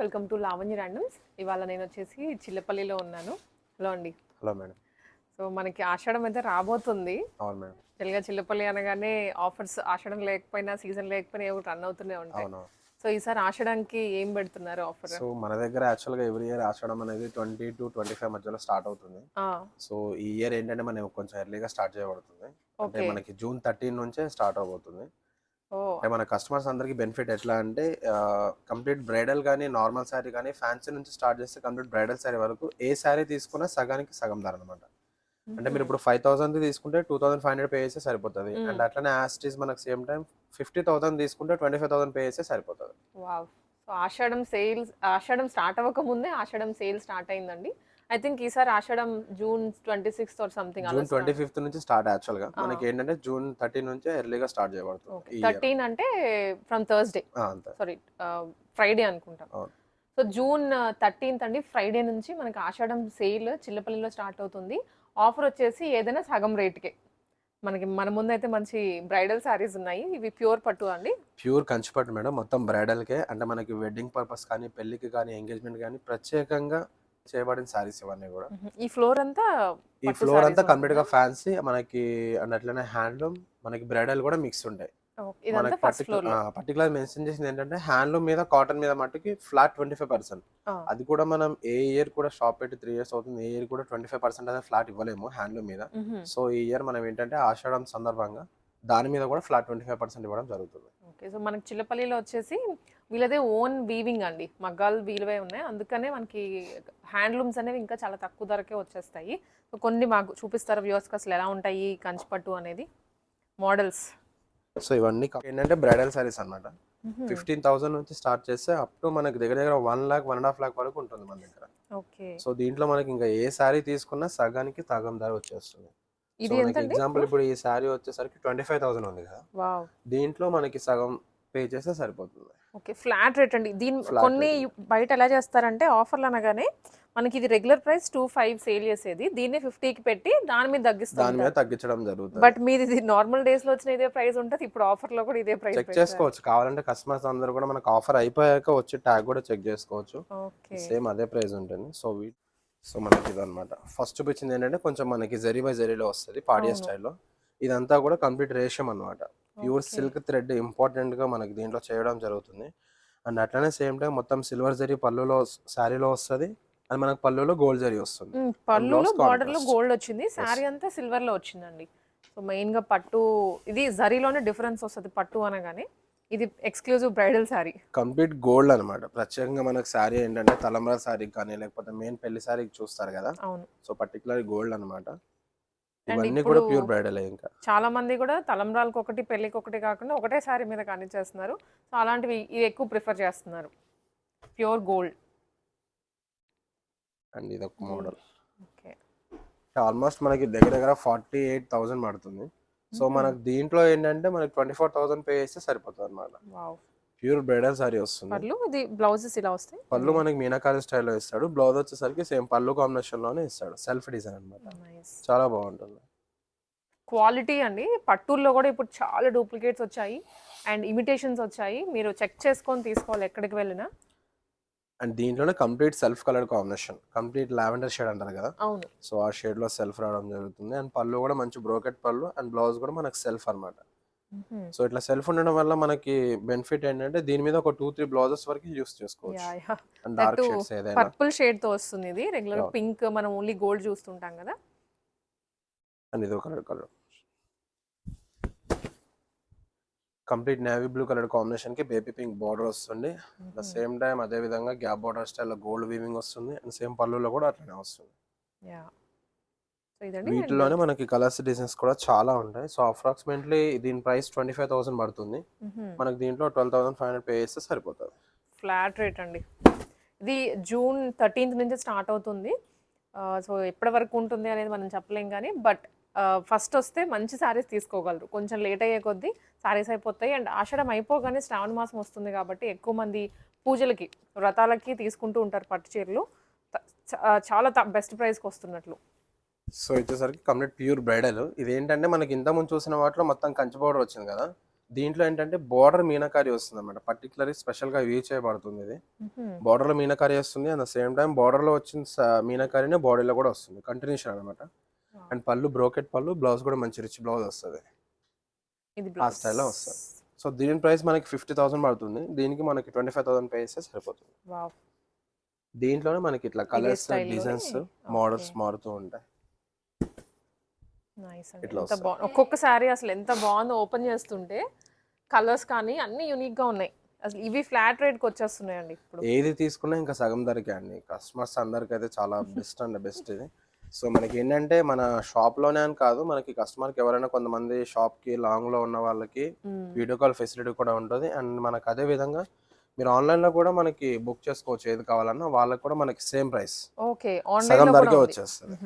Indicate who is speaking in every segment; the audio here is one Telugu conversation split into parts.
Speaker 1: వెల్కమ్ టు లావణ్య ర్యాండమ్స్ ఇవాళ నేను వచ్చేసి చిల్లపల్లిలో ఉన్నాను. హలో అండి.
Speaker 2: హలో మేడం
Speaker 1: సో మనకి ఆషాఢం అయితే రాబోతుంది.
Speaker 2: అవును మేడం
Speaker 1: తెలుగా చిల్లపల్లి అనగానే ఆఫర్స్ ఆషాఢం లేకపోయినా సీజన్ లేకపోయినా ఏవో రన్ అవుతూనే ఉంటాయి.
Speaker 2: అవును.
Speaker 1: సో ఈసారి ఆషాఢంకి ఏం పెడుతున్నారు ఆఫర్
Speaker 2: సో మన దగ్గర యాక్చువల్గా ఎవ్రీ ఇయర్ ఆషాఢం అనేది ట్వంటీ టు ట్వంటీ ఫైవ్ మధ్యలో స్టార్ట్ అవుతుంది. సో ఈ ఇయర్ ఏంటంటే మనం కొంచెం ఎర్లీగా స్టార్ట్ చేయబడుతుంది. అంటే
Speaker 1: ఓకే
Speaker 2: మనకి జూన్ థర్టీన్ నుంచే స్టార్ట్ అవబోతుంది. అంటే మన కస్టమర్స్ అందరికి బెనిఫిట్ ఎట్లా అంటే కంప్లీట్ బ్రైడల్ కానీ నార్మల్ శారీ కానీ ఫ్యాన్సీ నుంచి స్టార్ట్ చేస్తే కంప్లీట్ బ్రైడల్ శారీ వరకు ఏ శారీ తీసుకున్నా సగానికి సగం ధర అనమాట అంటే మీరు ఇప్పుడు ఫైవ్ థౌసండ్ తీసుకుంటే two thousand five hundred pay చేస్తే సరిపోతుంది. అండ్ అట్లనే యాస్టీస్ మనకు సేమ్ టైం ఫిఫ్టీ థౌసండ్ తీసుకుంటే ట్వంటీ ఫైవ్ థౌసండ్ పే చేస్తే సరిపోతుంది.
Speaker 1: Wow. So Ashadham sales Ashadham start అవ్వక ముందే ఆషాఢం సేల్ స్టార్ట్ అయిందండి. ఐ థింక్ ఈసారి Ashadham June twenty sixth or something
Speaker 2: June twenty fifth నుంచి స్టార్ట్
Speaker 1: యాక్చువల్గా.
Speaker 2: మనకి ఏంటంటే జూన్ థర్టీన్ నుంచే ఎర్లీగా స్టార్ట్ చేయబడుతుంది.
Speaker 1: థర్టీన్ అంటే ఫ్రమ్ థర్స్డే సారీ ఫ్రైడే అనుకుంటాం. సో జూన్ థర్టీన్త్ అండి. ఫ్రైడే నుంచి మనకి ఆషాఢం సేల్ చిల్లపల్లిలో స్టార్ట్ అవుతుంది. ఆఫర్ వచ్చేసి ఏదైనా సగం రేట్కే. మనకి మన ముందు అయితే మంచి బ్రైడల్ శారీస్ ఉన్నాయి. ఇవి ప్యూర్ పట్టు అండి.
Speaker 2: ప్యూర్ కంచిపట్టు మేడం. మొత్తం బ్రైడల్ కే. అంటే మనకి వెడ్డింగ్ పర్పస్ కానీ పెళ్ళికి కానీ ఎంగేజ్మెంట్ కానీ ప్రత్యేకంగా చేయబడిన సారీస్ ఇవన్నీ కూడా.
Speaker 1: ఈ ఫ్లోర్ అంతా
Speaker 2: ఈ ఫ్లోర్ అంతా
Speaker 1: కంప్లీట్గా?
Speaker 2: ఫ్యాన్సీ మనకి అండ్ అట్లనే హ్యాండ్లూమ్ మనకి బ్రైడల్ కూడా మిక్స్ ఉంటాయి. మనకి పర్టికులర్ మెన్షన్ చేసింది ఏంటంటే హ్యాండ్లూమ్ మీద కాటన్ మీద మట్టుకి ఫ్లాట్ ట్వంటీ ఫైవ్ పర్సెంట్. అది కూడా మనం ఏ ఇయర్ కూడా షాప్ పెట్టి త్రీ ఇయర్స్ అవుతుంది ఏ ఇయర్ కూడా ట్వంటీ ఫైవ్ పర్సెంట్ అనేది ఫ్లాట్ ఇవ్వలేము హ్యాండ్లూమ్ మీద. సో ఈ ఇయర్ మనం ఏంటంటే ఆషాఢం సందర్భంగా దాని మీద కూడా ఫ్లాట్ ట్వంటీ ఫైవ్ పర్సెంట్ ఇవ్వడం జరుగుతుంది.
Speaker 1: ఓకే సో మనకి చిల్లపల్లిలో వచ్చేసి వీళ్ళదే ఓన్ వీవింగ్ అండి. మగ్గాలు వీలువే ఉన్నాయి. అందుకనే మనకి హ్యాండ్లూమ్స్ అనేవి ఇంకా చాలా తక్కువ ధరకే వచ్చేస్తాయి. సో కొన్ని మాకు చూపిస్తారు వ్యూవర్స్కి అసలు ఎలా ఉంటాయి కంచిపట్టు అనేది? మోడల్స్
Speaker 2: సో ఇవన్నీ ఏంటంటే బ్రైడల్ సారీస్ అన్నమాట. ఫిఫ్టీన్ థౌసండ్ నుంచి స్టార్ట్ చేస్తే అప్ టు మనకి దగ్గర దగ్గర one lakh one and half lakh వరకు ఉంటుంది మన దగ్గర.
Speaker 1: ఓకే.
Speaker 2: సో దీంట్లో మనకి ఇంకా ఏ సారీ తీసుకున్నా సగానికి సగం ధర వచ్చేస్తుంది. ఎగ్జాంపుల్ ఇప్పుడు ఈ సారీ వచ్చేసరికి ట్వంటీ ఫైవ్ థౌసండ్ ఉంది కదా.
Speaker 1: వావ్.
Speaker 2: దీంట్లో మనకి సగం పే చేస్తే సరిపోతుంది.
Speaker 1: ఓకే ఫ్లాట్ రేట్ అండి. దీని కొన్ని బయట ఎలా చేస్తారంటే ఆఫర్లు అనగానే మనకి ఇది regular price two five sale చేసేది. దీన్ని ఫిఫ్టీకి పెట్టి దాని మీద
Speaker 2: దాని మీద తగ్గించడం జరుగుతుంది.
Speaker 1: బట్ మీది ఇది నార్మల్ డేస్లో వచ్చిన ఇదే ప్రైస్ ఉంటుంది. ఇప్పుడు ఆఫర్లో కూడా ఇదే ప్రైస్
Speaker 2: చెక్ చేసుకోవచ్చు. కావాలంటే కస్టమర్స్ అందరూ కూడా మనకు ఆఫర్ అయిపోయాక వచ్చి ట్యాగ్ కూడా చెక్ చేసుకోవచ్చు. సేమ్ అదే ప్రైస్ ఉంటుంది. సో వీ సో మనకి ఇది అనమాట ఫస్ట్ చూపించింది ఏంటంటే కొంచెం మనకి జరీ బై జరీలో వస్తుంది పాడియా. స్టైల్లో. ఇదంతా కూడా కంప్లీట్ రేషియం అనమాట ప్యూర్. సిల్క్ థ్రెడ్ ఇంపార్టెంట్గా మనకి దీంట్లో చేయడం జరుగుతుంది. అండ్ అట్లనే సేమ్ టైం మొత్తం సిల్వర్ జరీ పళ్ళులో శారీలో వస్తుంది. అది మనకు పళ్ళులో గోల్డ్ జరీ వస్తుంది.
Speaker 1: పళ్ళులో
Speaker 2: బార్డర్లో.
Speaker 1: గోల్డ్ వచ్చింది. శారీ అంతా సిల్వర్లో వచ్చిందండి. సో మెయిన్గా పట్టు ఇది జరీలోనే డిఫరెన్స్ వస్తుంది పట్టు అనగానే. ఇది exclusive bridal sari.
Speaker 2: Complete gold అనమాట ప్రత్యేకంగా మనకు శారీ ఏంటంటే తలంబ్రా శారీ కానీ లేకపోతే మెయిన్ పెళ్ళి శారీకి చూస్తారు కదా.
Speaker 1: అవును.
Speaker 2: సో పర్టికులర్ గోల్డ్ అనమాట ఇవన్నీ కూడా ప్యూర్ బ్రైడల్ ఇంకా.
Speaker 1: చాలా మంది కూడా తలంబ్రాలకు ఒకటి పెళ్ళికి ఒకటి కాకుండా ఒకటే శారీ మీద కానిచ్చేస్తున్నారు సో అలాంటివి ఇది ఎక్కువ ప్రిఫర్ చేస్తున్నారు. Pure gold.
Speaker 2: అండ్ ఇది ఒక మోడల్.
Speaker 1: ఓకే.
Speaker 2: ఆల్మోస్ట్ మనకి దగ్గర దగ్గర ఫార్టీ ఎయిట్ థౌసండ్ పడుతుంది. So
Speaker 1: Mhm.
Speaker 2: మనకి దీంట్లో ఏంటంటే మనకి ట్వంటీ ఫోర్ థౌసండ్ పే చేస్తే సరిపోతుంది అనమాట
Speaker 1: వావ్.
Speaker 2: ప్యూర్ బ్రైడల్ సారీ వస్తుంది.
Speaker 1: పళ్ళు? ఇది బ్లౌజెస్ ఇలా వస్తాయి?
Speaker 2: పళ్ళు మనకి మీనాకారి స్టైల్లో ఇస్తాడు. బ్లౌజ్ వచ్చేసరికి సేమ్ పళ్ళు కాంబినేషన్లోనే ఇస్తాడు. సెల్ఫ్ డిజైన్ అనమాట
Speaker 1: నైస్
Speaker 2: చాలా బాగుంటుంది.
Speaker 1: క్వాలిటీ అండి. పట్టుల్లో కూడా ఇప్పుడు చాలా డూప్లికేట్స్ వచ్చాయి. అండ్ ఇమిటేషన్స్ వచ్చాయి. మీరు చెక్ చేసుకొని తీసుకోవాలి ఎక్కడికి వెళ్ళినా.
Speaker 2: అండ్ దీంట్లోనే complete self colour combination. Complete lavender shade అంటారు కదా?
Speaker 1: అవును.
Speaker 2: సో ఆ షేడ్లో సెల్ఫ్ రావడం జరుగుతుంది. అండ్ పళ్ళు కూడా మంచి బ్రోకెట్ పళ్ళు. అండ్ బ్లౌజ్ కూడా మనకి సెల్ఫ్ అన్నమాట. సో ఇట్లా సెల్ఫ్ ఉండడం వల్ల మనకి బెనిఫిట్ ఏంటంటే దీని మీద ఒక టూ త్రీ బ్లౌజెస్ వరకు యూస్ చేసుకోవచ్చు. అండ్ డార్క్ షేడ్స్ ఏదైనా.
Speaker 1: పర్పుల్ షేడ్తో వస్తుంది ఇది. రెగ్యులర్. పింక్ మనం ఓన్లీ గోల్డ్ చూస్తుంటాం కదా?
Speaker 2: అండ్ ఇది ఒక colour complete navy blue colour కాంబినేషన్కి బేబీ పింక్ బార్డర్ వస్తుంది. ద సేమ్ టైం అదే విధంగా gap border style gold weaving వస్తుంది. అండ్ సేమ్ పళ్ళులో కూడా అట్లనే వస్తుంది. వీటిలోనే మనకి కలర్స్ డిజైన్స్ కూడా చాలా ఉంటాయి. సో అప్రాక్సిమేట్లీ దీని ప్రైస్ ట్వంటీ ఫైవ్ థౌసండ్ పడుతుంది. మనకి దీంట్లో twelve thousand five hundred pay చేస్తే సరిపోతుంది.
Speaker 1: ఫ్లాట్ రేట్ అండి. ఇది జూన్ థర్టీన్త్ నుంచి స్టార్ట్ అవుతుంది. సో ఎప్పటి వరకు ఉంటుంది అనేది మనం చెప్పలేం కానీ బట్ ఫస్ట్ వస్తే మంచి శారీస్ తీసుకోగలరు. కొంచెం లేట్ అయ్యే కొద్దీ శారీస్ అయిపోతాయి. అండ్ ఆషాఢం అయిపోగానే శ్రావణ మాసం వస్తుంది కాబట్టి ఎక్కువ మంది పూజలకి వ్రతాలకి తీసుకుంటూ ఉంటారు పట్టు చీరలు. చాలా బెస్ట్ ప్రైస్కి వస్తున్నట్లు.
Speaker 2: సో వచ్చేసరికి కంప్లీట్ ప్యూర్ బ్రైడల్ ఇది ఏంటంటే మనకి ఇంత ముందు చూసిన వాటిలో మొత్తం కంచి పౌడర్ వచ్చింది కదా. దీంట్లో ఏంటంటే బోర్డర్ మీనకారి వస్తుంది అనమాట పర్టికులర్ స్పెషల్గా యూజ్ చేయబడుతుంది ఇది. బోర్డర్లో మీనకారి వస్తుంది. అట్ ద సేమ్ టైం బోర్డర్లో వచ్చిన మీనకారినే బాడీలో కూడా వస్తుంది. కంటిన్యూషన్ అనమాట అండ్ పళ్ళు బ్రోకెట్ పళ్ళు బ్లౌజ్ కూడా మంచి రిచ్ బ్లౌజ్ వస్తుంది.
Speaker 1: ఇది
Speaker 2: ఆ స్టైల్లో వస్తుంది. సో దీని ప్రైస్ మనకి ఫిఫ్టీ థౌసండ్ పడుతుంది. దీనికి మనకి ట్వంటీ ఫైవ్ థౌసండ్ పే చేస్తే సరిపోతుంది.
Speaker 1: వావ్.
Speaker 2: దీంట్లోనే మనకి ఇట్లా కలర్స్? డిజైన్స్. మోడల్స్ మారుతూ ఉంటాయి. ఇట్లా
Speaker 1: ఒక్కొక్క శారీ అసలు ఎంత బాగుందో ఓపెన్ చేస్తుంటే కలర్స్ కానీ అన్ని యూనిక్గా ఉన్నాయి. అసలు ఇవి ఫ్లాట్ రేట్కి వచ్చేస్తున్నాయండి ఇప్పుడు.
Speaker 2: ఏది తీసుకున్నా ఇంకా సగం ధరకే అండి. కస్టమర్స్ అందరికి అయితే చాలా బెస్ట్ అండి బెస్ట్ ఇది. సో మనకి ఏంటంటే మన షాప్లోనే అని కాదు మనకి కస్టమర్కి ఎవరైనా కొంతమంది షాప్కి లాంగ్లో ఉన్న వాళ్ళకి. వీడియో కాల్ ఫెసిలిటీ కూడా ఉంటుంది అండ్ మనకు అదే విధంగా మీరు ఆన్లైన్లో కూడా మనకి బుక్ చేసుకోవచ్చు ఏది కావాలన్నా వాళ్ళకి కూడా మనకి సేమ్ ప్రైస్
Speaker 1: ఓకే
Speaker 2: సగం ధరకే. వచ్చేస్తుంది.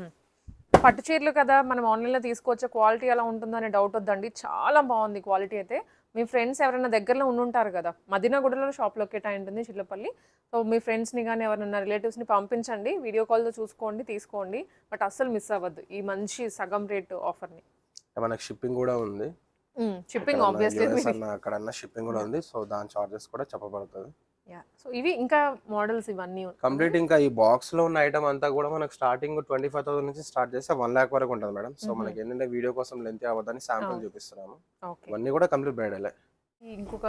Speaker 1: పట్టు చీరలు కదా మనం ఆన్లైన్లో తీసుకోవచ్చే క్వాలిటీ ఎలా ఉంటుందో అనే డౌట్ వద్దండి చాలా బాగుంది క్వాలిటీ అయితే మీ ఫ్రెండ్స్ ఎవరైనా దగ్గరలో ఉండుంటారు కదా. మదినగూడలో షాప్ లొకేట్ అయి ఉంటుంది చిల్లపల్లి. సో మీ ఫ్రెండ్స్ని కానీ ఎవరైనా రిలేటివ్స్ని పంపించండి. వీడియో కాల్తో చూసుకోండి తీసుకోండి. బట్ అస్సలు మిస్ అవ్వద్దు ఈ మంచి సగం రేట్ ఆఫర్ని
Speaker 2: మనకి షిప్పింగ్ కూడా ఉంది.
Speaker 1: షిప్పింగ్ ఆబ్వియస్లీ
Speaker 2: అక్కడన్నా షిప్పింగ్ కూడా ఉంది. సో దాని చార్జెస్ కూడా చెప్పబడుతుంది.
Speaker 1: సో ఇవి ఇంకా మోడల్స్ ఇవన్నీ ఉన్నాయి.
Speaker 2: కంప్లీట్ ఇంకా ఈ బాక్స్లో ఉన్న ఐటమ్ అంతా కూడా మనకు స్టార్టింగ్ ట్వంటీ ఫైవ్ థౌసండ్ నుంచి స్టార్ట్ చేస్తే వన్ లాక్ వరకు ఉంటుంది మేడం సో. మనకి ఏంటంటే వీడియో కోసం లెంత్ అవ్వదని శాంపుల్. చూపిస్తున్నాము. ఇవన్నీ కూడా కంప్లీట్ బ్రైడల్
Speaker 1: ఇంకొక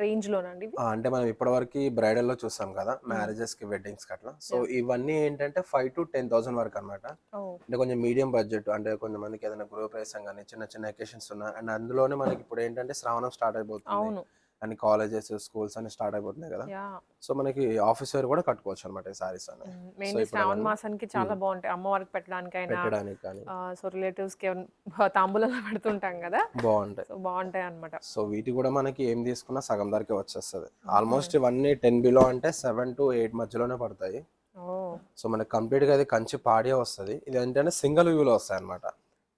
Speaker 1: రేంజ్ లోనండి
Speaker 2: అంటే మనం ఇప్పటివరకు బ్రైడల్లో చూసాం కదా మ్యారేజెస్కి వెడ్డింగ్స్కి అట్లా. సో ఇవన్నీ ఏంటంటే ఫైవ్ టు టెన్ థౌసండ్ వరకు అన్నమాట.
Speaker 1: ఓ
Speaker 2: అంటే కొంచెం మీడియం బడ్జెట్ అంటే కొంతమందికి ఏదైనా గృహ ప్రవేశం కానీ చిన్న చిన్న ఎకేషన్స్ ఉన్నా అండ్ అందులోనే మనకి ఇప్పుడు ఏంటంటే శ్రావణం స్టార్ట్ అయిపోతుంది. అండ్ కాలేజెస్ స్కూల్స్ అన్ని స్టార్ట్ అయిపోతున్నాయి కదా. సో మనకి ఆఫీస్ వేర్ కూడా కట్టుకోవచ్చు అనమాట ఈ సారీస్ అని ఇప్పుడు
Speaker 1: శ్రావణ మాసానికి చాలా. బాగుంటాయి. అమ్మవారికి పెట్టడానికైనా
Speaker 2: పెట్టడానికి కానీ.
Speaker 1: సో రిలేటివ్స్కి తాంబూలలో పెడుతుంటాం కదా.
Speaker 2: బాగుంటాయి.
Speaker 1: సో బాగుంటాయి అన్నమాట.
Speaker 2: సో వీటి కూడా మనకి ఏం తీసుకున్నా సగం ధరకే వచ్చేస్తుంది. ఆల్మోస్ట్ ఇవన్నీ టెన్ బిలో అంటే సెవెన్ టు ఎయిట్ మధ్యలోనే పడతాయి.
Speaker 1: ఓ
Speaker 2: సో మనకి కంప్లీట్గా అది కంచి పాడియే వస్తుంది. ఇది ఏంటంటే సింగిల్ వ్యూలో వస్తాయి అనమాట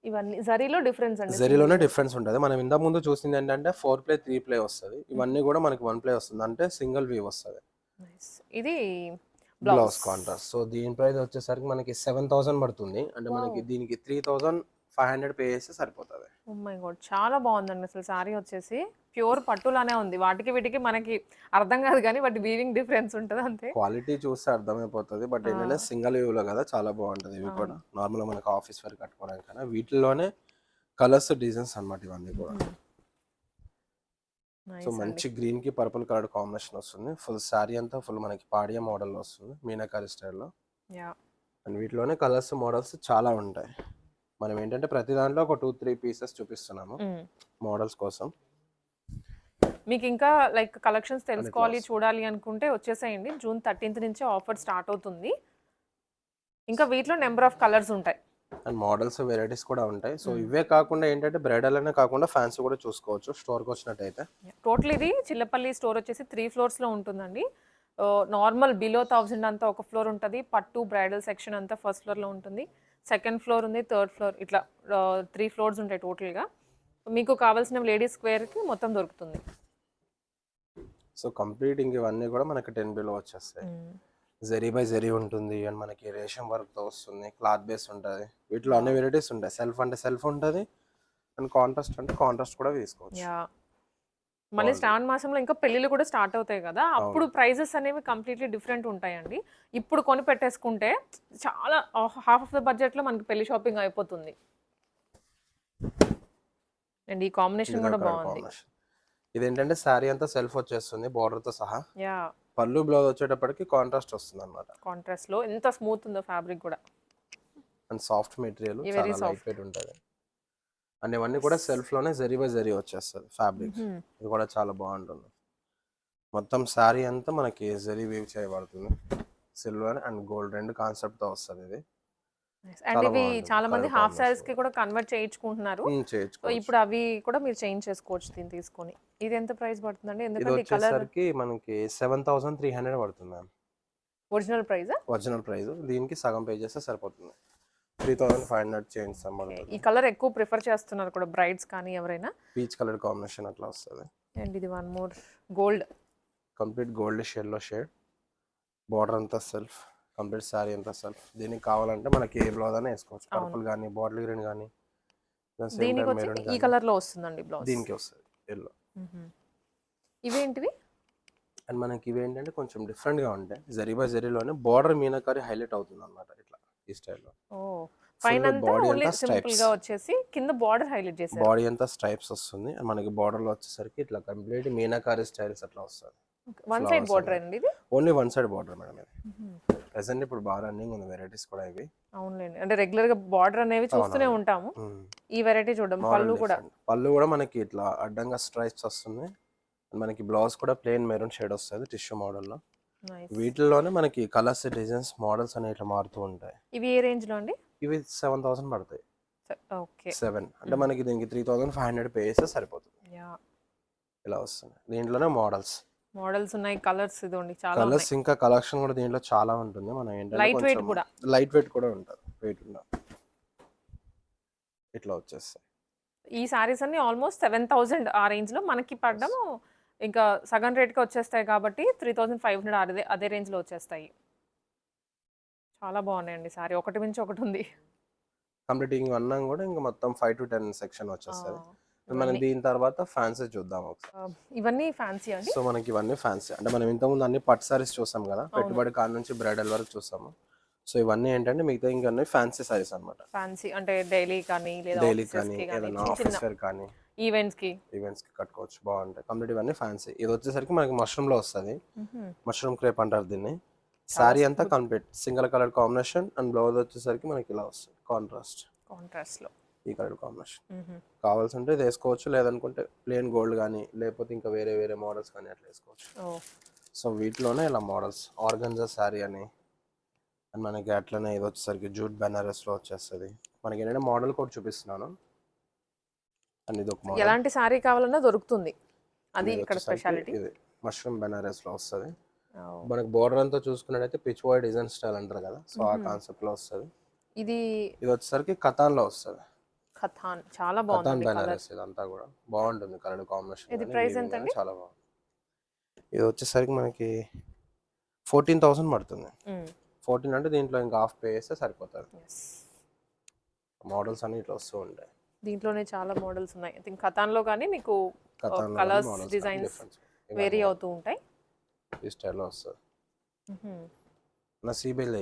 Speaker 1: ఇవన్నీ జరీలో డిఫరెన్స్ అండి
Speaker 2: జరీలోనే డిఫరెన్స్ ఉంటుంది. మనం ఇంత ముందు చూసింది ఏంటంటే ఫోర్ ప్లే త్రీ ప్లే వస్తుంది. ఇవన్నీ కూడా మనకి వన్ ప్లే వస్తుంది. అంటే సింగిల్ వ్యూ వస్తుంది.
Speaker 1: ఇది
Speaker 2: బ్లౌజ్ కాంట్రాస్ట్. సో దీని ప్రైస్ వచ్చేసరికి మనకి సెవెన్ థౌసండ్ పడుతుంది. అంటే మనకి. దీనికి three thousand five hundred pay చేస్తే సరిపోతుంది.
Speaker 1: ఓ మై గాడ్ Oh చాలా బాగుందండి అసలు సారీ వచ్చేసి. ప్యూర్ పట్టులానే ఉంది. వాటికి వీటికి మనకి అర్థం కాదు కానీ వాటి వీవింగ్ డిఫరెన్స్ ఉంటుంది అంతే.
Speaker 2: క్వాలిటీ చూస్తే అర్థమైపోతుంది. బట్. ఏంటంటే సింగిల్ వ్యూలో కదా చాలా బాగుంటుంది ఇవి కూడా. నార్మల్ మనకి ఆఫీస్ వరకు కట్టుకోవడానికైనా వీటిలోనే కలర్స్ డిజైన్స్ అన్నమాట ఇవన్నీ కూడా. సో
Speaker 1: నైస్ అండి
Speaker 2: మంచి గ్రీన్కి పర్పుల్ కలర్ కాంబినేషన్ వస్తుంది. ఫుల్ శారీ అంతా ఫుల్ మనకి పాడియా మోడల్ వస్తుంది. మీనాకారి స్టైల్లో. అండ్ వీటిలోనే కలర్స్ మోడల్స్ చాలా ఉంటాయి. మనం ఏంటంటే ప్రతి దాంట్లో ఒక టూ త్రీ పీసెస్ చూపిస్తున్నాము మోడల్స్ కోసం.
Speaker 1: మీకు ఇంకా లైక్ కలెక్షన్స్ తెలుసుకోవాలి. చూడాలి అనుకుంటే వచ్చేసేయండి. జూన్ థర్టీన్త్ నుంచి ఆఫర్ స్టార్ట్ అవుతుంది. ఇంకా వీటిలో నెంబర్ ఆఫ్ కలర్స్ ఉంటాయి.
Speaker 2: అండ్ మోడల్స్ వెరైటీస్ కూడా ఉంటాయి. సో. ఇవే కాకుండా ఏంటంటే బ్రైడల్ అనే కాకుండా ఫ్యాన్సీ కూడా చూసుకోవచ్చు స్టోర్కి వచ్చినట్టయితే.
Speaker 1: టోటల్ ఇది చిల్లపల్లి స్టోర్ వచ్చేసి త్రీ ఫ్లోర్స్లో ఉంటుందండి. నార్మల్ బిలో థౌజండ్ అంతా ఒక ఫ్లోర్ ఉంటుంది. పట్టు బ్రైడల్ సెక్షన్ అంతా ఫస్ట్ ఫ్లోర్లో ఉంటుంది. సెకండ్ ఫ్లోర్ ఉంది థర్డ్ ఫ్లోర్. ఇట్లా త్రీ ఫ్లోర్స్ ఉంటాయి టోటల్గా. మీకు కావాల్సిన లేడీస్ స్క్వేర్కి మొత్తం దొరుకుతుంది.
Speaker 2: సో కంప్లీట్ ఇంక ఇవన్నీ కూడా మనకి టెన్ బిలో వచ్చేస్తాయి. జరీ బై జరీ ఉంటుంది అండ్ మనకి రేషం వర్క్తో వస్తుంది క్లాత్ బేస్ ఉంటుంది. వీటిలో అన్ని వెరైటీస్ ఉంటాయి. సెల్ఫ్ అంటే సెల్ఫ్ ఉంటుంది అండ్ కాంట్రాస్ట్ అంటే కాంట్రాస్ట్ కూడా తీసుకోవచ్చు.
Speaker 1: మళ్ళీ. శ్రావణ మాసంలో ఇంకా పెళ్ళిళ్ళు కూడా స్టార్ట్ అవుతాయి కదా అప్పుడు ప్రైజెస్ అనేవి కంప్లీట్లీ డిఫరెంట్ ఉంటాయండి. ఇప్పుడు కొని పెట్టేసుకుంటే చాలా హాఫ్ ఆఫ్ ద బడ్జెట్లో మనకి పెళ్ళి షాపింగ్ అయిపోతుంది. అండ్ ఈ కాంబినేషన్ కూడా బాగుంది.
Speaker 2: ఇది ఏంటంటే శారీ అంతా సెల్ఫ్ వచ్చేస్తుంది border తో సహా.
Speaker 1: యా.
Speaker 2: పళ్ళు బ్లౌజ్ వచ్చేటప్పటికి కాంట్రాస్ట్ వస్తుంది అనమాట
Speaker 1: కాంట్రాస్ట్లో ఎంత స్మూత్ ఉందో ఫ్యాబ్రిక్ కూడా.
Speaker 2: అండ్ సాఫ్ట్ మెటీరియల్ చాలా లైట్. వెయిట్ ఉంటుంది. అండ్ ఇవన్నీ కూడా సెల్ఫ్లోనే జరీ బై జరీ వచ్చేస్తుంది ఫ్యాబ్రిక్. ఇది కూడా చాలా బాగుంటుంది. మొత్తం శారీ అంతా మనకి జరీ వీవ్ చేయబడుతుంది. సిల్వర్ అండ్ గోల్డ్ రెండు కాన్సెప్ట్తో వస్తుంది ఇది.
Speaker 1: అండ్ ఇవి. చాలా మంది హాఫ్ సారీస్కి కూడా కన్వర్ట్ చేయించుకుంటున్నారు. సో ఇప్పుడు అవి కూడా మీరు చేంజ్ చేసుకోవచ్చు దీన్ని తీసుకొని. ఇది ఎంత ప్రైస్ పడుతుందండి? ఎందుకంటే కలర్
Speaker 2: వచ్చేసరికి మనకి సెవెన్ థౌసండ్ త్రీ హండ్రెడ్ పడుతుంది ma'am.
Speaker 1: Original price
Speaker 2: original price దీనికి సగం పే చేస్తే సరిపోతుంది. Three thousand five hundred change పడుతుంది
Speaker 1: ఈ కలర్ ఎక్కువ ప్రిఫర్ చేస్తున్నారు కూడా బ్రైడ్స్ కానీ ఎవరైనా?
Speaker 2: పీచ్ కలర్ కాంబినేషన్ అట్లా వస్తుంది.
Speaker 1: అండ్ ఇది one more gold.
Speaker 2: Complete gold షేడ్లో షేడ్. బార్డర్ అంతా సెల్ఫ్ కంప్లీట్ శారీ అంతా సెల్ఫ్. దీనికి కావాలంటే మనకి ఏ బ్లౌజ్ అయినా వేసుకోవచ్చు. పర్పుల్ కానీ బాటిల్ గ్రీన్ కానీ
Speaker 1: దీనికి ఈ కలర్లో వస్తుందండి బ్లౌజ్?
Speaker 2: దీనికి వస్తుంది ఎల్లో
Speaker 1: ఇవేంటివి?
Speaker 2: అండ్ మనకి ఇవి ఏంటంటే కొంచెం different గా ఉంటాయి. జరీ బై జరీలోనే బార్డర్ మీనకారి హైలైట్ అవుతుంది అనమాట ఇట్లా ఈ స్టైల్లో.
Speaker 1: పైన ఓన్లీ సింపుల్గా వచ్చేసి కింద బార్డర్ హైలైట్ చేశారు.
Speaker 2: బాడీ అంతా స్ట్రైప్స్ వస్తుంది. మనకి border లో వచ్చేసరికి ఇట్లా కంప్లీట్ మీనాకారి స్టైల్స్ అట్లా వస్తుంది
Speaker 1: వన్ సైడ్ బార్డర్. అండి ఇది?
Speaker 2: Only one side border madam ఇది. ప్రెసెంట్ ఇప్పుడు బాగా రన్నింగ్ ఉంది వెరైటీస్ కూడా ఇవి.
Speaker 1: అవునులేండి. అంటే రెగ్యులర్గా బార్డర్ అనేవి చూస్తూనే. ఉంటాము. ఈ వెరైటీ చూడడం పళ్ళు కూడా.
Speaker 2: పళ్ళు కూడా మనకి ఇట్లా అడ్డంగా స్ట్రైప్స్ వస్తుంది. And మనకి బ్లౌజ్ కూడా ప్లెయిన్ మెరూన్ షేడ్ వస్తుంది టిష్యూ మోడల్లో.
Speaker 1: Nice.
Speaker 2: వీటిల్లోనే మనకి కలర్స్ డిజైన్స్ మోడల్స్ అనేవి ఇట్లా మారుతూ ఉంటాయి.
Speaker 1: ఇవి ఏ రేంజ్లో అండి?
Speaker 2: ఇవి సెవెన్ థౌసండ్ పడతాయి.
Speaker 1: ఓకే.
Speaker 2: సెవెన్ అంటే మనకి దీనికి three thousand five hundred pay చేస్తే సరిపోతుంది.
Speaker 1: యా.
Speaker 2: ఇలా వస్తుంది. దీంట్లోనే మోడల్స్
Speaker 1: మోడల్స్ ఉన్నాయి కలర్స్ ఇదిగోండి చాలా
Speaker 2: కలర్స్ ఇంకా కలెక్షన్ కూడా దీంట్లో చాలా ఉంటుంది. మనం ఏంటంటే
Speaker 1: Light weight కూడా.
Speaker 2: లైట్ వెయిట్ కూడా ఉంటుంది. వెయిట్ ఉండదు ఇట్లా వచ్చేస్తాయి.
Speaker 1: ఈ సారీస్ అన్ని ఆల్మోస్ట్ సెవెన్ థౌసండ్ ఆ రేంజ్లో మనకి పడ్డం ఇంకా సగం రేట్కి వచ్చేస్తాయి కాబట్టి త్రీ థౌసండ్ ఫైవ్ హండ్రెడ్ అదే అదే రేంజ్లో వచ్చేస్తాయి. చాలా బాగున్నాయండి సారీ. ఒకటి మించి ఒకటి ఉంది.
Speaker 2: కంప్లీటింగ్ అన్నాం కూడా ఇంకా మొత్తం ఫైవ్ టు టెన్ సెక్షన్ వచ్చేస్తుంది. మనం దీని తర్వాత ఫ్యాన్సీ చూద్దాం ఒకసారి.
Speaker 1: ఇవన్నీ ఫ్యాన్సీ అండి.
Speaker 2: సో మనకి ఇవన్నీ ఫ్యాన్సీ అంటే మనం ఇంతకుముందు అన్ని పట్టు సారీస్ చూసాం కదా? పెట్టుబడి కాడ నుంచి బ్రైడల్ వరకు చూసాము. సో ఇవన్నీ ఏంటంటే మిగతా ఇంకా అన్ని ఫ్యాన్సీ సారీస్ అనమాట
Speaker 1: ఫ్యాన్సీ అంటే డైలీ కానీ లేదా
Speaker 2: డైలీ కానీ ఏదైనా ఆఫీస్ వేర్ కానీ ఈవెంట్స్కి. ఈవెంట్స్కి కట్టుకోవచ్చు. బాగుంటాయి. కంప్లీట్ ఇవన్నీ ఫ్యాన్సీ ఇది వచ్చేసరికి మనకి మష్రూమ్లో వస్తుంది. మష్రూమ్ క్రేప్ అంటారు దీన్ని. శారీ అంతా complete single colour combination and blouse వచ్చేసరికి మనకి ఇలా వస్తుంది కాంట్రాస్ట్
Speaker 1: కాంట్రాస్ట్లో.
Speaker 2: ఈ కలర్ కాంబినేషన్.
Speaker 1: మ్మ్.
Speaker 2: కావాల్సి ఉంటే ఇది వేసుకోవచ్చు లేదనుకుంటే ప్లేన్ గోల్డ్ కానీ లేకపోతే ఇంకా వేరే వేరే మోడల్స్ కానీ అట్లా వేసుకోవచ్చు. సో వీటిలోనే ఇలా మోడల్స్ ఆర్గంజా శారీ అని అండ్ మనకి అట్లనే ఇది వచ్చేసరికి జూట్ బెనారస్లో వచ్చేస్తుంది. మనకి ఏంటంటే మోడల్ కూడా చూపిస్తున్నాను. అండ్ ఇది ఒక
Speaker 1: ఎలాంటి సారీ కావాలన్నా దొరుకుతుంది. అది ఇక్కడ స్పెషాలిటీ
Speaker 2: ఇది. మష్రూమ్ బెనారస్లో వస్తుంది. మనకి బోర్డర్ అంతా చూసుకున్నట్టయితే పిచ్ బాయ్ డిజైన్ స్టైల్ అంటారు కదా. సో ఆ కాన్సెప్ట్లో వస్తుంది.
Speaker 1: ఇది
Speaker 2: ఇది వచ్చేసరికి కథాన్లో వస్తుంది.
Speaker 1: ఖతాన్ చాలా
Speaker 2: కథాన్
Speaker 1: బాగుంది
Speaker 2: బెనారస్ ఇదంతా కూడా. బాగుంటుంది కలర్ కాంబినేషన్
Speaker 1: ఇది price ఎంత అండి?
Speaker 2: చాలా బాగుంది ఇది వచ్చేసరికి మనకి ఫోర్టీన్ థౌసండ్ పడుతుంది. ఫోర్టీన్ అంటే దీంట్లో ఇంకా హాఫ్ పే చేస్తే సరిపోతుంది. మోడల్స్ అన్ని ఇట్లా వస్తూ ఉంటాయి.
Speaker 1: దీంట్లోనే చాలా మోడల్స్ ఉన్నాయి. ఐ థింక్ ఖతాన్లో కానీ మీకు
Speaker 2: కథాన్
Speaker 1: కలర్స్ డిజైన్స్ వేరీ అవుతూ ఉంటాయి.
Speaker 2: ఈ స్టైల్లో వస్తుంది. నా సిబిఎల్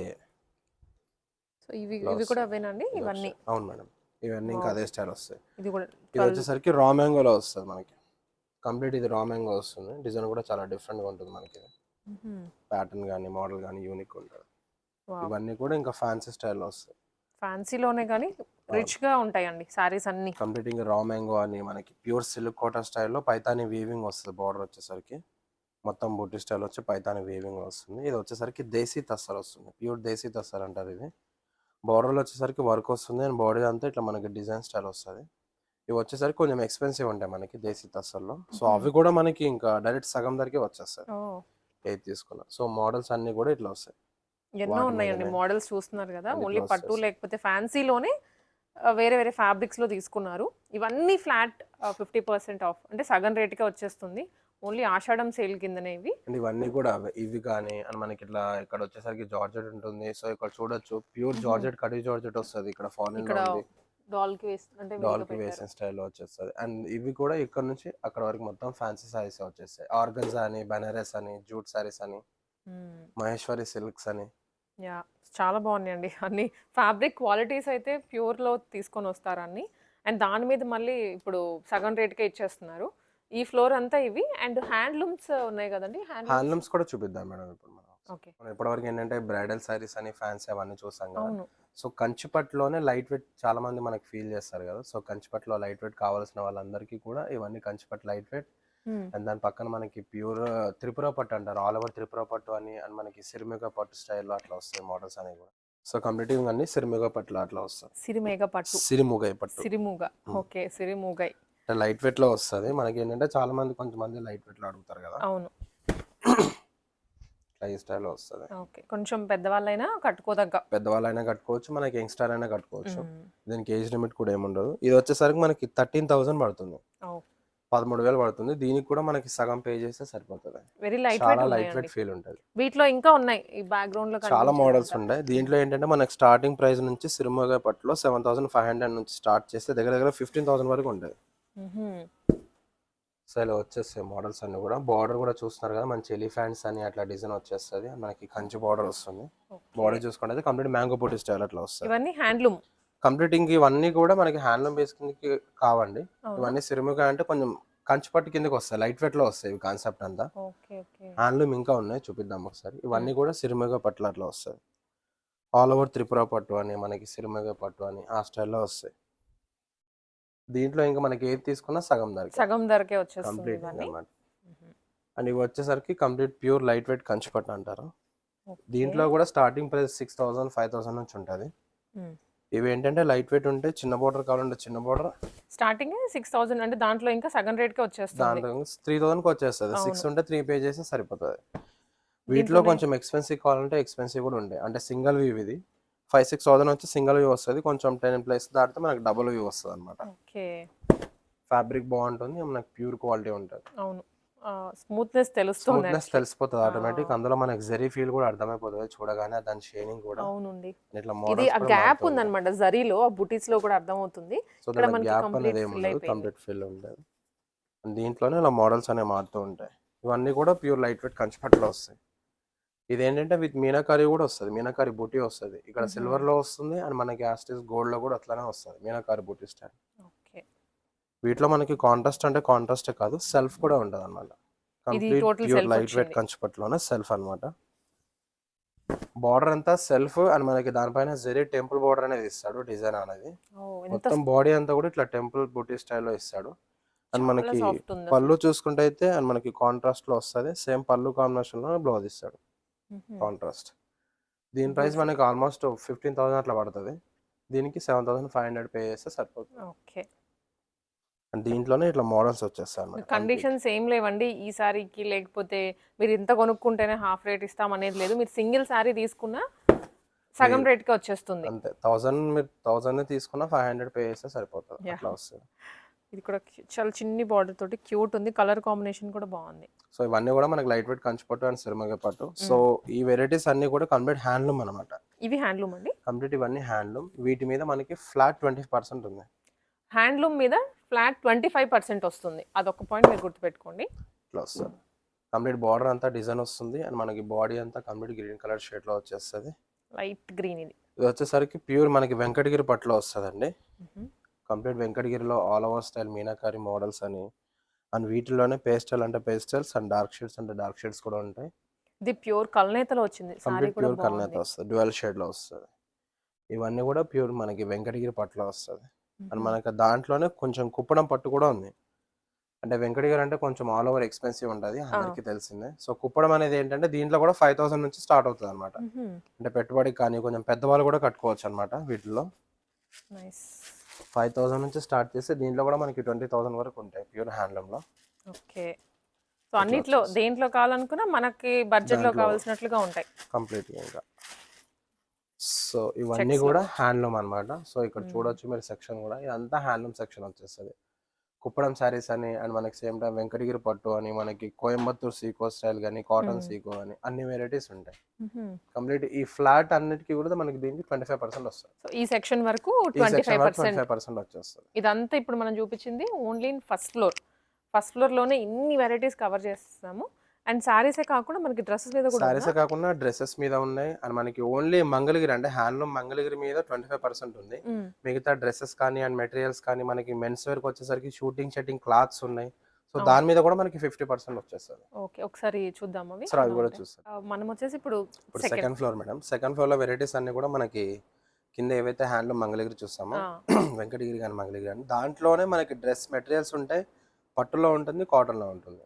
Speaker 1: సో ఇవి ఇవి కూడా అవేనండి? ఇవన్నీ?
Speaker 2: అవును మేడం. ఇవన్నీ ఇంకా అదే స్టైల్ వస్తాయి.
Speaker 1: ఇది కూడా
Speaker 2: ఇది వచ్చేసరికి రా మ్యాంగోలో వస్తుంది మనకి. కంప్లీట్ ఇది రా మ్యాంగో వస్తుంది. డిజైన్ కూడా చాలా డిఫరెంట్గా ఉంటుంది మనకి. ప్యాటర్న్ కానీ మోడల్ కానీ యూనిక్ ఉంటుంది. ఇవన్నీ కూడా ఇంకా ఫ్యాన్సీ స్టైల్లో వస్తాయి.
Speaker 1: ఫ్యాన్సీలోనే కానీ రిచ్గా ఉంటాయండి సారీస్ అన్ని.
Speaker 2: కంప్లీట్ ఇంకా రా మ్యాంగో అని మనకి ప్యూర్ సిల్క్ కోటా స్టైల్లో పైతాని వీవింగ్ వస్తుంది బార్డర్ వచ్చేసరికి. మొత్తం బుట్టి స్టైల్ వచ్చి పైతాని వీవింగ్ వస్తుంది. ఇది వచ్చేసరికి దేశీ తస్సర్ వస్తుంది. ప్యూర్ దేశీ తస్సర్ అంటారు ఇది. బార్డర్లో వచ్చేసరికి వర్క్ వస్తుంది అండ్ బాడీ అంతా ఇట్లా మనకి డిజైన్ స్టైల్ వస్తుంది. ఇవి వచ్చేసరికి కొంచెం ఎక్స్పెన్సివ్ ఉంటాయి మనకి దేశీ తస్సర్లో. సో అవి కూడా మనకి ఇంకా డైరెక్ట్ సగం ధరకే వచ్చేస్తాయి. ఏది తీసుకున్నా. సో మోడల్స్ అన్ని కూడా ఇట్లా వస్తాయి.
Speaker 1: ఎన్నో ఉన్నాయండి. మోడల్స్ చూస్తున్నారు కదా. ఓన్లీ పట్టు. లేకపోతే ఫ్యాన్సీలోనే వేరే వేరే ఫ్యాబ్రిక్స్లో తీసుకున్నారు. ఇవన్నీ ఫ్లాట్ ఫిఫ్టీ పర్సెంట్ ఆఫ్ అంటే సగం రేట్కే వచ్చేస్తుంది. ఓన్లీ ఆషాఢం సేల్ కిందనే ఇవి.
Speaker 2: అండ్ ఇవన్నీ కూడా. ఇవి కానీ అండ్ మనకి ఇట్లా ఇక్కడ వచ్చేసరికి జార్జెట్ ఉంటుంది. సో ఇక్కడ చూడొచ్చు. ప్యూర్ జార్జెట్ కడి జార్జెట్ వస్తుంది. ఇక్కడ ఫారెన్
Speaker 1: ఇక్కడ
Speaker 2: లో ఉంది.
Speaker 1: డాల్కి అంటే డాల్కి.
Speaker 2: వేసిన స్టైల్లో వచ్చేస్తుంది. అండ్ ఇవి కూడా ఇక్కడ నుంచి అక్కడ వరకు మొత్తం ఫ్యాన్సీ సారీస్ వచ్చేస్తాయి. ఆర్గన్జా అని బెనారస్ అని జూట్ సారీస్ అని. మహేశ్వరి సిల్క్స్ అని.
Speaker 1: యా చాలా బాగున్నాయండి. అన్ని ఫ్యాబ్రిక్ క్వాలిటీస్ అయితే ప్యూర్లో తీసుకొని వస్తారు అన్ని. అండ్ దాని మీద మళ్ళీ ఇప్పుడు సగం రేట్కే ఇచ్చేస్తున్నారు. ఈ ఫ్లోర్ అంతా ఇవి. అండ్ హ్యాండ్లూమ్స్ ఉన్నాయి కదండి హ్యాండ్లూమ్స్?
Speaker 2: కూడా చూపిద్దాం మేడం ఇప్పుడు మనం.
Speaker 1: ఓకే.
Speaker 2: మనం ఇప్పటివరకు ఏంటంటే బ్రైడల్ సారీస్ అని ఫ్యాన్సీ అవన్నీ చూసాం కదా. సో కంచిపట్టులోనే లైట్ వెయిట్ చాలా మంది మనకి ఫీల్ చేస్తారు కదా. సో కంచిపట్టులో లైట్ వెయిట్ కావాల్సిన వాళ్ళందరికీ కూడా ఇవన్నీ కంచిపట్టు లైట్ వెయిట్. అండ్ దాని పక్కన మనకి ప్యూర్ త్రిపుర పట్టు అంటారు. ఆల్ ఓవర్ త్రిపుర పట్టు అని అండ్ మనకి సిరిమిగ పట్టు స్టైల్లో అట్లా వస్తాయి మోడల్స్ అనేవి కూడా. సో కంప్లీట్ అన్ని సిరిమిగ పట్టులో అట్లా వస్తాయి.
Speaker 1: సిరిమేఘ పట్టు.
Speaker 2: సిరిముగై పట్టు.
Speaker 1: సిరిమూగ. ఓకే సిరిమూగై.
Speaker 2: లైట్ వెయిట్లో వస్తుంది. మనకి ఏంటంటే చాలా మంది కొంతమంది లైట్ వెయిట్లో అడుగుతారు కదా.
Speaker 1: అవును.
Speaker 2: ఇట్లా ఈ స్టైల్లో వస్తుంది.
Speaker 1: ఓకే. కొంచెం పెద్దవాళ్ళైనా కట్టుకోదగ్గ.
Speaker 2: పెద్దవాళ్ళైనా కట్టుకోవచ్చు మనకి యంగ్స్టర్ అయినా కట్టుకోవచ్చు. దీనికి ఏజ్ లిమిట్ కూడా ఏముండదు ఇది వచ్చేసరికి మనకి థర్టీన్ థౌసండ్ పడుతుంది. పదమూడు వేలు పడుతుంది. దీనికి కూడా మనకి సగం పే చేస్తే సరిపోతుంది.
Speaker 1: వెరీ లైట్
Speaker 2: చాలా లైట్ వెయిట్ ఫీల్ ఉంటుంది.
Speaker 1: వీటిలో ఇంకా ఉన్నాయి. ఈ బ్యాక్గ్రౌండ్లో
Speaker 2: చాలా మోడల్స్. ఉంటాయి. దీంట్లో ఏంటంటే మనకి స్టార్టింగ్ ప్రైస్ నుంచి సిరిమోగా పట్టులో సెవెన్ థౌసండ్ ఫైవ్ హండ్రెడ్ నుంచి స్టార్ట్ చేస్తే దగ్గర దగ్గర ఫిఫ్టీన్ థౌసండ్ వరకు ఉంటుంది. సో ఇలా వచ్చేస్తాయి మోడల్స్ అన్ని కూడా. బార్డర్ కూడా చూస్తున్నారు కదా మంచి ఎలిఫెంట్స్ అని అట్లా డిజైన్ వచ్చేస్తుంది. మనకి కంచి బార్డర్ వస్తుంది. బార్డర్ చూసుకుంటే కంప్లీట్ మ్యాంగో బూటీ స్టైల్ అట్లా వస్తుంది.
Speaker 1: ఇవన్నీ హ్యాండ్లూమ్.
Speaker 2: కంప్లీట్ ఇంక ఇవన్నీ కూడా మనకి హ్యాండ్లూమ్ బేస్ కిందకి కావండి. ఇవన్నీ సిరుముగా అంటే కొంచెం కంచి పట్టు కిందకి వస్తాయి. లైట్ వెయిట్లో వస్తాయి ఇవి కాన్సెప్ట్ అంతా. హ్యాండ్లూమ్ ఇంకా ఉన్నాయి చూపిద్దాం ఒకసారి. ఇవన్నీ కూడా సిరిమగ పట్ల అట్లా వస్తాయి. ఆల్ ఓవర్ త్రిపుర పట్టు అని మనకి సిరిమగ పట్టు అని ఆ స్టైల్లో వస్తాయి. దీంట్లో ఇంకా మనకి ఏది తీసుకున్నా సగం ధరకి.
Speaker 1: సగం ధరకే వచ్చేస్తుంది
Speaker 2: కంప్లీట్ అనమాట అండ్ ఇవి వచ్చేసరికి complete pure light weight Kanchi పట్టు అంటారు దీంట్లో కూడా starting price six thousand five thousand నుంచి ఉంటుంది. ఇవి ఏంటంటే లైట్ వెయిట్ ఉంటే చిన్న బోర్డర్ కావాలంటే చిన్న బోర్డర్.
Speaker 1: స్టార్టింగ్ సిక్స్ థౌసండ్ అంటే దాంట్లో ఇంకా సగం రేట్కే వచ్చేస్తుంది.
Speaker 2: దాంట్లో త్రీ థౌసండ్కి వచ్చేస్తుంది. సిక్స్ ఉంటే త్రీ పే చేస్తే సరిపోతుంది. వీటిలో కొంచెం ఎక్స్పెన్సివ్ కావాలంటే ఎక్స్పెన్సివ్ కూడా ఉంటాయి అంటే సింగిల్ వ్యూ ఇది. ఫైవ్ సిక్స్ థౌసండ్ వచ్చి సింగిల్ వ్యూ వస్తుంది. కొంచెం టెన్ ప్లేస్ దాటితే మనకి డబుల్ వ్యూ వస్తుంది అనమాట
Speaker 1: ఓకే.
Speaker 2: ఫ్యాబ్రిక్ బాగుంటుంది. మనకి ప్యూర్ క్వాలిటీ ఉంటుంది.
Speaker 1: అవును. స్మూత్నెస్ తెలుస్తుంది
Speaker 2: స్మూత్నెస్ తెలిసిపోతుంది ఆటోమేటిక్ అందులో మనకి జరీ ఫీల్ కూడా అర్థమైపోతుంది. చూడగానే దాని షేడింగ్ కూడా.
Speaker 1: అవునండి.
Speaker 2: ఇట్లా
Speaker 1: ఇది ఆ గ్యాప్ ఉందన్నమాట. జరీలో ఆ బుటీస్లో కూడా అర్థమవుతుంది.
Speaker 2: సో
Speaker 1: ఇక్కడ
Speaker 2: దాని
Speaker 1: మనకి
Speaker 2: గ్యాప్ అనేది ఏమి
Speaker 1: fill
Speaker 2: ఉండదు.
Speaker 1: అయిపోయింది.
Speaker 2: కంప్లీట్ ఫిల్ ఉంటుంది And దీంట్లోనే ఇలా మోడల్స్ అనేవి మారుతూ ఉంటాయి. ఇవన్నీ కూడా ప్యూర్ లైట్ వెయిట్ కంచిపట్లో వస్తాయి. ఇది ఏంటంటే విత్ మీనాకారి కూడా వస్తుంది. మీనాకారి బూటీ వస్తుంది. ఇక్కడ. సిల్వర్లో వస్తుంది. అండ్ మనకి యాస్టిస్ గోల్డ్లో కూడా అట్లానే వస్తుంది. Meenakari buti style
Speaker 1: okay.
Speaker 2: వీటిలో మనకి కాంట్రాస్ట్ అంటే కాంట్రాస్టే కాదు సెల్ఫ్ కూడా ఉంటుంది అనమాట కంప్లీట్ ప్యూర్ లైట్ వెయిట్. కంచిపట్లోనే సెల్ఫ్ అన్నమాట. బార్డర్ అంతా సెల్ఫ్ అండ్ మనకి దానిపైన జెరీ టెంపుల్ బార్డర్ అనేది ఇస్తాడు డిజైన్ అనేది. మొత్తం బాడీ అంతా కూడా ఇట్లా టెంపుల్ బూటీ స్టైల్లో ఇస్తాడు. అండ్ మనకి పళ్ళు చూసుకుంటే అయితే అండ్ మనకి కాంట్రాస్ట్లో వస్తుంది. సేమ్ పళ్ళు కాంబినేషన్లో బ్లౌజ్ ఇస్తాడు. కాంట్రాస్ట్. దీని ప్రైస్ మనకి ఆల్మోస్ట్ ఫిఫ్టీన్ థౌసండ్ అట్లా పడుతుంది. దీనికి seven thousand five hundred pay చేస్తే సరిపోతుంది.
Speaker 1: ఓకే.
Speaker 2: దీంట్లోనే ఇట్లా మోడల్స్ వచ్చేస్తాయి అన్నమాట.
Speaker 1: కండిషన్స్ ఏం లేవండి. ఈ సారీకి లేకపోతే మీరు ఇంత కొనుక్కుంటేనే హాఫ్ రేట్ ఇస్తాం అనేది లేదు. మీరు సింగిల్ సారీ తీసుకున్నా సగం. రేట్కి వచ్చేస్తుంది.
Speaker 2: అంతే. థౌసండ్ మీరు థౌసండ్ తీసుకున్న ఫైవ్ హండ్రెడ్ పే చేస్తే సరిపోతుంది. అట్లా వస్తుంది.
Speaker 1: ఇది కూడా చాలా చిన్ని బార్డర్ తోటి క్యూట్ ఉంది. కలర్ కాంబినేషన్ కూడా బాగుంది.
Speaker 2: సో ఇవన్నీ కూడా మనకి లైట్ వెయిట్ కంచిపట్టు అండ్ సిరిమగ పట్టు. సో ఈ వెరైటీస్ అన్ని కూడా కంప్లీట్ హ్యాండ్లూమ్ అనమాట
Speaker 1: ఇవి హ్యాండ్లూమ్ అండి?
Speaker 2: కంప్లీట్ ఇవన్నీ హ్యాండ్లూమ్ వీటి మీద మనకి ఫ్లాట్ ట్వంటీ పర్సెంట్ ఉంది.
Speaker 1: హ్యాండ్లూమ్ మీద ఫ్లాట్ ట్వంటీ ఫైవ్ పర్సెంట్ వస్తుంది. అదొక పాయింట్ మీరు గుర్తుపెట్టుకోండి.
Speaker 2: ఇట్లా వస్తుంది కంప్లీట్ బార్డర్ అంతా డిజైన్ వస్తుంది. అండ్ మనకి బాడీ అంతా కంప్లీట్ గ్రీన్ కలర్ షేడ్లో వచ్చేస్తుంది.
Speaker 1: లైట్ గ్రీన్ ఇది.
Speaker 2: ఇది వచ్చేసరికి ప్యూర్ మనకి వెంకటగిరి పట్టులో వస్తుందండి.
Speaker 1: మ్మ్.
Speaker 2: కంప్లీట్ వెంకటగిరిలో all over style meenakari models అని. అండ్ వీటిలోనే పేస్టల్ అంటే పేస్టల్స్ అండ్ డార్క్ షేడ్స్ అంటే డార్క్ షేడ్స్ కూడా ఉంటాయి.
Speaker 1: ఇది ప్యూర్ కల్నేతలో వచ్చింది. సారీ
Speaker 2: కంప్లీట్
Speaker 1: కూడా
Speaker 2: ప్యూర్ కలనేత వస్తుంది. డ్యువల్ షేడ్లో వస్తుంది. ఇవన్నీ కూడా ప్యూర్ మనకి వెంకటగిరి పట్టులో వస్తుంది. అండ్. మనకి దాంట్లోనే కొంచెం కుప్పడం పట్టు కూడా ఉంది. అంటే వెంకటగిరి అంటే కొంచెం ఆల్ ఓవర్ ఎక్స్పెన్సివ్ ఉంటుంది అందరికీ తెలిసిందే. సో కుప్పడం అనేది ఏంటంటే దీంట్లో కూడా ఫైవ్ థౌసండ్ నుంచి స్టార్ట్ అవుతుంది అనమాట. అంటే పెట్టుబడి కానీ కొంచెం పెద్దవాళ్ళు కూడా కట్టుకోవచ్చు అనమాట వీటిలో
Speaker 1: నైస్
Speaker 2: ఫైవ్ థౌసండ్ నుంచి స్టార్ట్ చేస్తే దీంట్లో కూడా మనకి ట్వంటీ థౌసండ్ వరకు ఉంటాయి ప్యూర్ హ్యాండ్లూమ్లో.
Speaker 1: ఓకే. సో అన్నిట్లో దేంట్లో కావాలనుకున్నా మనకి బడ్జెట్లో
Speaker 2: దాంట్లో-
Speaker 1: కావాల్సినట్లుగా ఉంటాయి.
Speaker 2: కంప్లీట్గా ఇంకా. సో ఇవన్నీ. కూడా హ్యాండ్లూమ్ అన్నమాట. సో ఇక్కడ. చూడొచ్చు మీరు సెక్షన్ కూడా. ఇదంతా హ్యాండ్లూమ్ సెక్షన్ వచ్చేస్తుంది. కుప్పడం శారీస్ అని అండ్ మనకి సేమ్ టైం వెంకటగిరి పట్టు అని మనకి కోయంబత్తూర్ సీకో స్టైల్ కానీ కాటన్. సీకో అని అన్ని వెరైటీస్ ఉంటాయి. కంప్లీట్ ఈ ఫ్లాట్ అన్నిటికీ కూడా మనకి దీనికి ట్వంటీ ఫైవ్ పర్సెంట్ వస్తుంది.
Speaker 1: సో ఈ సెక్షన్ వరకు ట్వంటీ ఫైవ్ పర్సెంట్.
Speaker 2: వచ్చేస్తుంది.
Speaker 1: ఇదంతా ఇప్పుడు మనం చూపించింది only in first floor. First ఫ్లోర్లోనే ఇన్ని వెరైటీస్ కవర్ చేస్తాము అండ్ సారీసే కాకుండా మనకి డ్రెస్సెస్ మీద కూడా
Speaker 2: సారీసే కాకుండా డ్రెస్సెస్ మీద ఉన్నాయి. అండ్ మనకి ఓన్లీ మంగళగిరి అంటే హ్యాండ్లూమ్ మంగళగిరి మీద ట్వంటీ ఫైవ్ పర్సెంట్ ఉంది. మిగతా డ్రెస్సెస్ కానీ అండ్ మెటీరియల్స్ కానీ మనకి మెన్స్ వేర్ వచ్చేసరికి షూటింగ్ షెట్టింగ్ క్లాత్స్ ఉన్నాయి. సో. దాని మీద కూడా మనకి ఫిఫ్టీ పర్సెంట్ వచ్చేస్తుంది.
Speaker 1: ఓకే. ఒకసారి చూద్దాం అవి
Speaker 2: సరే అవి కూడా
Speaker 1: ఆ, మనం వచ్చేసి ఇప్పుడు
Speaker 2: ఇప్పుడు
Speaker 1: సెకండ్
Speaker 2: ఫ్లోర్ మేడం సెకండ్ ఫ్లోర్లో వెరైటీస్ అన్ని కూడా మనకి కింద ఏవైతే హ్యాండ్లూమ్ మంగళగిరి చూస్తామో వెంకటగిరి కానీ మంగళగిరి కానీ దాంట్లోనే మనకి డ్రెస్ మెటీరియల్స్ ఉంటాయి పట్టులో ఉంటుంది కాటన్లో ఉంటుంది.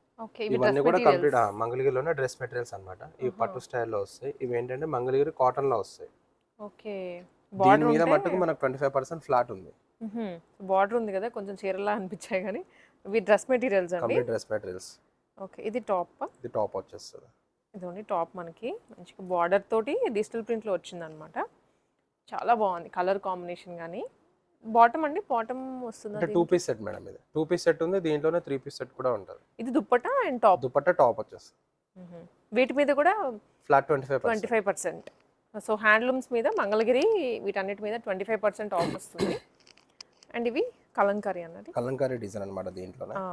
Speaker 2: ఇవన్నీ కూడా కంప్లీట్ మంగళగిరిలోనే డ్రెస్ మెటీరియల్స్ అన్నమాట. ఈ
Speaker 1: ఆహా.
Speaker 2: పట్టు స్టైల్లో వస్తాయి. ఇవి ఏంటంటే మంగళగిరి కాటన్లో వస్తాయి.
Speaker 1: ఓకే
Speaker 2: దీని
Speaker 1: బార్డర్
Speaker 2: మీద మట్టుకు మనకు ట్వంటీ ఫైవ్ పర్సెంట్ ఫ్లాట్ ఉంది
Speaker 1: బార్డర్ ఉంది కదా కొంచెం చీరలా అనిపించాయి కానీ ఇవి డ్రెస్ మెటీరియల్స్ అండి.
Speaker 2: కంప్లీట్ డ్రెస్ మెటీరియల్స్
Speaker 1: ఓకే ఇది టాప్
Speaker 2: ఇది టాప్ వచ్చేస్తుంది.
Speaker 1: ఇది ఓన్లీ టాప్ మనకి. మంచిగా బార్డర్ తోటి డిజిటల్ ప్రింట్లో వచ్చింది అనమాట చాలా బాగుంది కలర్ కాంబినేషన్ కానీ బాటమ్ అండి బాటమ్ వస్తుంది
Speaker 2: అంటే టూ పీస్ సెట్ మేడం ఇది. టూ పీస్ సెట్ ఉంది దీంట్లోనే త్రీ పీస్ సెట్ కూడా ఉంటుంది.
Speaker 1: ఇది dupatta and top?
Speaker 2: Dupatta top వచ్చేస్తుంది.
Speaker 1: వీటి మీద కూడా
Speaker 2: flat twenty five
Speaker 1: twenty five percent so handlooms మీద మంగళగిరి వీటన్నిటి మీద ట్వంటీ ఫైవ్ పర్సెంట్ ఆఫ్ వస్తుంది. అండ్ ఇవి కలంకరీ అన్నది.
Speaker 2: కలంకారీ డిజైన్ అనమాట దీంట్లోనే.
Speaker 1: ఆ.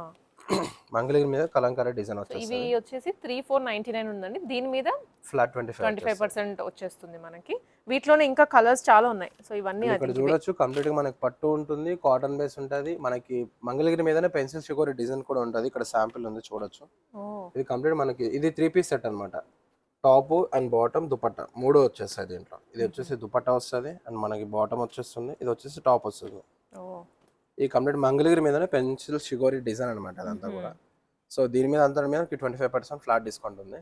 Speaker 2: మంగళగిరి మీద కలంకారీ డిజైన్ వచ్చేస్తుంది.
Speaker 1: ఇవి వచ్చేసి త్రీ ఫోర్ నైన్టీ నైన్ ఉందండి. దీని మీద
Speaker 2: flat twenty
Speaker 1: twenty
Speaker 2: five
Speaker 1: five percent వచ్చేస్తుంది మనకి. వీటిలోనే ఇంకా కలర్స్ చాలా ఉన్నాయి. సో ఇవన్నీ
Speaker 2: ఇక్కడ చూడొచ్చు. కంప్లీట్గా మనకి పట్టు ఉంటుంది కాటన్ బేస్ ఉంటుంది. మనకి మంగళగిరి మీదనే పెన్సిల్ షుగర్ డిజైన్ కూడా ఉంటుంది. ఇక్కడ శాంపిల్ ఉంది చూడొచ్చు. ఇది కంప్లీట్ మనకి ఇది త్రీ పీస్ సెట్ అన్నమాట. టాప్ అండ్ బాటమ్ దుపట్టా మూడు వచ్చేస్తాయి దీంట్లో. ఇది వచ్చేసి దుపట్టా వస్తుంది అండ్ మనకి బాటమ్ వచ్చేస్తుంది. ఇది వచ్చేసి టాప్ వస్తుంది. ఈ కంప్లీట్ మంగళగిరి మీదనే పెన్సిల్ షిగోరి డిజైన్ అనమాట అదంతా కూడా. సో దీని మీద అంతా మీద twenty five percent flat discount ఉంది.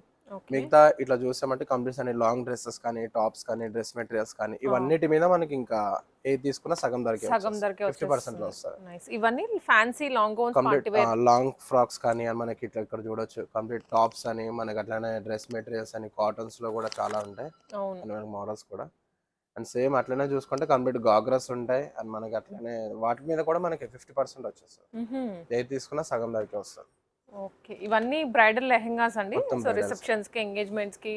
Speaker 2: మిగతా ఇట్లా చూసామంటే కంప్లీట్స్ అనే లాంగ్ డ్రెస్సెస్ కానీ టాప్స్ కానీ డ్రెస్ మెటీరియల్స్ కానీ ఇవన్నిటి మీద మనకి ఇంకా ఏది తీసుకున్నా సగం ధరకే
Speaker 1: సగం ధరకే
Speaker 2: ఫిఫ్టీ పర్సెంట్లో వస్తుంది
Speaker 1: నైస్ ఇవన్నీ fancy long
Speaker 2: complete long frocks కానీ మనకి ఇట్లా ఇక్కడ చూడొచ్చు. కంప్లీట్ టాప్స్ అని మనకి అట్లానే డ్రెస్ మెటీరియల్స్ అని కాటన్స్లో కూడా చాలా ఉంటాయి. మోడల్స్ కూడా. అండ్ సేమ్ అట్లనే చూసుకుంటే కంప్లీట్ గాగ్రస్ ఉంటాయి. అండ్ మనకి అట్లనే వాటి మీద కూడా మనకి ఫిఫ్టీ పర్సెంట్ వచ్చేస్తుంది. ఏది తీసుకున్నా సగం ధరకే వస్తుంది
Speaker 1: ఓకే. ఇవన్నీ బ్రైడల్ లెహెంగాస్ అండి. సో. రిసెప్షన్స్కి ఎంగేజ్మెంట్స్కి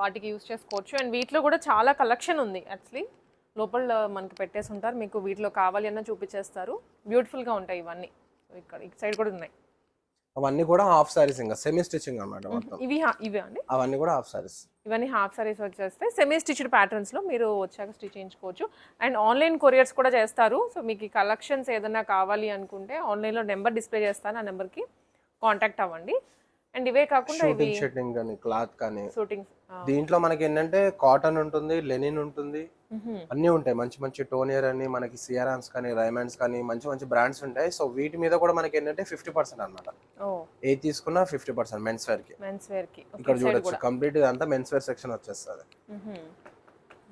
Speaker 1: వాటికి యూస్ చేసుకోవచ్చు. అండ్ వీటిలో కూడా చాలా కలెక్షన్ ఉంది యాక్చువల్లీ. లోపల మనకి పెట్టేసి ఉంటారు. మీకు వీటిలో కావాలి అన్న చూపించేస్తారు బ్యూటిఫుల్గా ఉంటాయి ఇవన్నీ. ఇక్కడ ఈ సైడ్ కూడా ఉన్నాయి.
Speaker 2: అవన్నీ కూడా హాఫ్ సారీస్ ఇంకా. సెమీ స్టిచ్చింగ్ అన్నమాట మొత్తం.
Speaker 1: ఇవి ఇవి అండి?
Speaker 2: అవన్నీ కూడా హాఫ్ సారీస్.
Speaker 1: ఇవన్నీ హాఫ్ సారీస్ వచ్చేస్తే సెమీ స్టిచ్డ్ ప్యాటర్న్స్లో మీరు వచ్చాక స్టిచ్ చేయించుకోవచ్చు. అండ్ ఆన్లైన్ కొరియర్స్ కూడా చేస్తారు. సో మీకు ఈ కలెక్షన్స్ ఏదైనా కావాలి అనుకుంటే ఆన్లైన్లో నెంబర్ డిస్ప్లే చేస్తాను ఆ నెంబర్కి. కాంటాక్ట్ అవ్వండి. అండ్ ఇవే కాకుండా
Speaker 2: షూటింగ్ షూటింగ్ కానీ క్లాత్ కానీ.
Speaker 1: షూటింగ్స్
Speaker 2: దీంట్లో మనకి ఏంటంటే కాటన్ ఉంటుంది లెనిన్ ఉంటుంది. అన్నీ ఉంటాయి. మంచి మంచి టోనియర్ అని మనకి సిఆర్ఆన్స్ కానీ రైమాండ్స్ కానీ మంచి మంచి బ్రాండ్స్ ఉంటాయి. సో వీటి మీద కూడా మనకి ఏంటంటే ఫిఫ్టీ పర్సెంట్ అనమాట ఏ తీసుకున్నా ఫిఫ్టీ పర్సెంట్ మెన్స్ వేర్కి.
Speaker 1: మెన్స్ వేర్కి.
Speaker 2: ఇక్కడ చూడొచ్చు. కంప్లీట్ ఇదంతా మెన్స్ వేర్ సెక్షన్ వచ్చేస్తుంది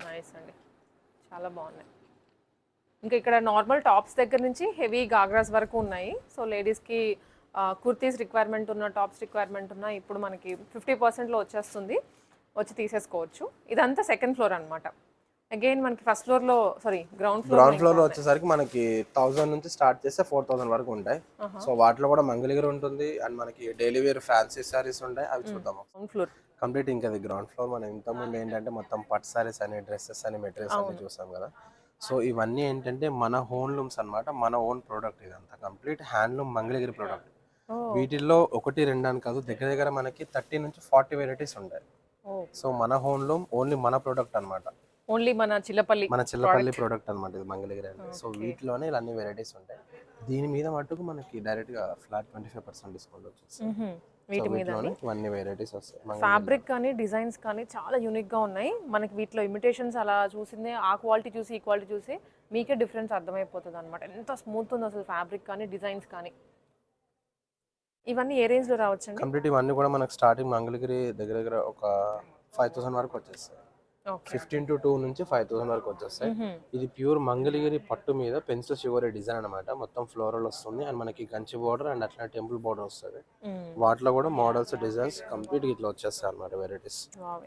Speaker 1: నైస్ అండి. చాలా బాగున్నాయి. ఇంకా ఇక్కడ నార్మల్ టాప్స్ దగ్గర నుంచి హెవీ గాగ్రాస్ వరకు ఉన్నాయి. సో లేడీస్కి కుర్తీస్ రిక్వైర్మెంట్ ఉన్న టాప్స్ రిక్వైర్మెంట్ ఉన్న ఇప్పుడు మనకి ఫిఫ్టీ పర్సెంట్లో వచ్చేస్తుంది. వచ్చి తీసేసుకోవచ్చు. ఇదంతా సెకండ్ ఫ్లోర్ అన్నమాట. అగైన్ మనకి ఫస్ట్ ఫ్లోర్లో సారీ గ్రౌండ్ ఫ్లోర్
Speaker 2: గ్రౌండ్ ఫ్లోర్లో వచ్చేసరికి మనకి థౌసండ్ నుంచి స్టార్ట్ చేస్తే ఫోర్ థౌసండ్ వరకు ఉంటాయి. సో వాటిలో కూడా మంగళగిరి ఉంటుంది అండ్ మనకి డైలీ వేర్ ఫ్యాన్సీ సారీస్ ఉంటాయి. అవి చూద్దాము
Speaker 1: గ్రౌండ్ ఫ్లోర్
Speaker 2: కంప్లీట్ ఇంకా గ్రౌండ్ ఫ్లోర్ మనం ఇంతకుముందు ఏంటంటే మొత్తం పట్ సారీస్ అని డ్రెస్సెస్ అని మెటీరియల్స్ అన్ని చూసాం కదా. సో ఇవన్నీ ఏంటంటే మన హోమ్ లూమ్స్ అన్నమాట. మన ఓన్ ప్రోడక్ట్ ఇదంతా. కంప్లీట్ హ్యాండ్లూమ్ మంగళగిరి ప్రోడక్ట్ వీటిల్లో ఒకటి రెండు అని కాదు. దగ్గర దగ్గర మనకి థర్టీ నుంచి ఫార్టీ వెరైటీస్ ఉంటాయి. సో మన హోమ్ లూమ్ ఓన్లీ మన ప్రోడక్ట్ అన్నమాట.
Speaker 1: ఓన్లీ మన చిల్లపల్లి
Speaker 2: మన చిల్లపల్లి ప్రోడక్ట్ అన్నమాట ఇది మంగళగిరి అంటే. సో వీటిలోనే ఇలా అన్ని వెరైటీస్ ఉంటాయి. దీని మీద మట్టుకు మనకి డైరెక్ట్గా flat twenty five percent discount వచ్చేస్తుంది.
Speaker 1: మ్మ్హ్మ్.
Speaker 2: సో
Speaker 1: వీటి మీద
Speaker 2: ఇవన్నీ వెరైటీస్ వస్తాయి.
Speaker 1: ఫ్యాబ్రిక్ కానీ డిజైన్స్ కానీ చాలా యూనిక్గా ఉన్నాయి. మనకి వీటిలో ఇమిటేషన్స్ అలా చూసిందే ఆ క్వాలిటీ చూసి ఈ క్వాలిటీ చూసి మీకే డిఫరెన్స్ అర్థమైపోతుంది అనమాట ఎంత స్మూత్ ఉంది అసలు ఫ్యాబ్రిక్ కానీ డిజైన్స్ కానీ. ఇవన్నీ ఏ రేంజ్లో రావచ్చండి?
Speaker 2: కంప్లీట్ ఇవన్నీ కూడా మనకు స్టార్టింగ్ మంగళగిరి దగ్గర దగ్గర ఒక ఫైవ్ థౌసండ్ వరకు వచ్చేస్తాయి.
Speaker 1: ఓకే.
Speaker 2: ఫిఫ్టీన్ టు టూ నుంచి ఫైవ్ థౌసండ్ వరకు వచ్చేస్తాయి. ఇది ప్యూర్ మంగళగిరి పట్టు మీద పెన్సిల్ షుగర్ డిజైన్ అనమాట మొత్తం ఫ్లోరల్ వస్తుంది. అండ్ మనకి కంచి బార్డర్ అండ్ అట్లా టెంపుల్ బార్డర్ వస్తుంది. వాటిలో కూడా మోడల్స్ డిజైన్స్ కంప్లీట్ ఇట్లా వచ్చేస్తాయి అనమాట వెరైటీస్.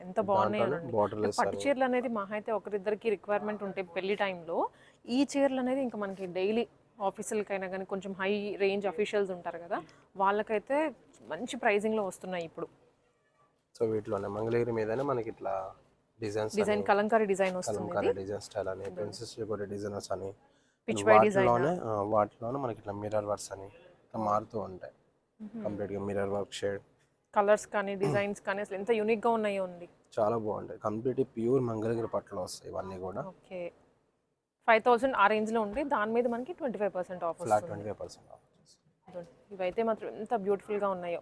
Speaker 1: ఎంత బాగున్నాయి
Speaker 2: బార్డర్ లెస్
Speaker 1: పట్టు చీరలు అనేది మహా అయితే ఒకరిద్దరికి రిక్వైర్మెంట్ ఉంటే పెళ్ళి టైంలో ఈ చీరలు అనేది ఇంకా మనకి డైలీ ఆఫీసులకైనా కానీ కొంచెం హై రేంజ్ అఫీషియల్స్ ఉంటారు కదా వాళ్ళకైతే మంచి ప్రైజింగ్లో వస్తున్నాయి ఇప్పుడు.
Speaker 2: సో వీటిలోనే మంగళగిరి మీదనే మనకి ఇట్లా డిజైన్స్
Speaker 1: డిజైన్ కలంకారీ డిజైన్ వస్తుంది
Speaker 2: డిజైన్ స్టైల్ అని ప్రిన్సెస్ షుగర్ డిజైనర్స్ అని
Speaker 1: పిచ్ వై డిజైన్
Speaker 2: వాటిలోనే మనకి ఇట్లా మిర్రర్ వర్క్స్ అని ఇట్లా మారుతూ ఉంటాయి. కంప్లీట్గా మిర్రర్ వర్క్ షేడ్
Speaker 1: కలర్స్ కానీ డిజైన్స్ కానీ అసలు ఎంత యూనిక్గా ఉన్నాయో ఉంది
Speaker 2: చాలా బాగుంటాయి. కంప్లీట్ ప్యూర్ మంగళగిరి పట్టులో వస్తాయి ఇవన్నీ కూడా.
Speaker 1: ఓకే. ఫైవ్ థౌసండ్ ఆ రేంజ్లో ఉంది దాని మీద మనకి twenty five percent off
Speaker 2: flat
Speaker 1: వస్తుంది.
Speaker 2: ట్వంటీ ఫైవ్ పర్సెంట్
Speaker 1: ఇదిగోండి. ఇవైతే మాత్రం ఎంత బ్యూటిఫుల్గా ఉన్నాయో.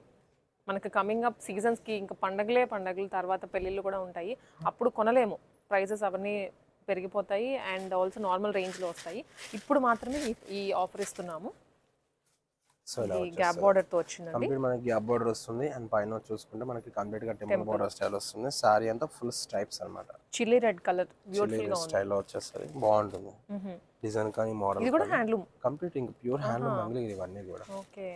Speaker 1: మనకి కమింగ్ అప్ సీజన్స్కి ఇంకా పండగలే పండగల తర్వాత పెళ్ళిళ్ళు కూడా ఉంటాయి. అప్పుడు కొనలేము. ప్రైజెస్ అవన్నీ పెరిగిపోతాయి. అండ్ ఆల్సో నార్మల్ రేంజ్లో వస్తాయి. ఇప్పుడు మాత్రమే ఈ ఆఫర్ ఇస్తున్నాము.
Speaker 2: సో ఇలా
Speaker 1: గ్యాప్ బార్డర్తో వచ్చిందండి.
Speaker 2: కంప్లీట్ మనకి గ్యాప్ బార్డర్ వస్తుంది. అండ్ పైన చూసుకుంటే మనకి కంప్లీట్గా టెంపుల్. బార్డర్ స్టైల్ వస్తుంది. సారీ అంతా ఫుల్ స్ట్రైప్స్ అనమాట
Speaker 1: చిల్లీ రెడ్ కలర్ బ్యూటిఫుల్గా ఉంది.
Speaker 2: స్టైల్లో వచ్చేస్తుంది. బాగుంటుంది. డిజైన్ కానీ మోడల్
Speaker 1: ఇది కూడా హ్యాండ్లూమ్.
Speaker 2: కంప్లీట్ ఇంకా ప్యూర్ హ్యాండ్లూమ్ మంగళగిరి ఇవన్నీ కూడా.
Speaker 1: ఓకే.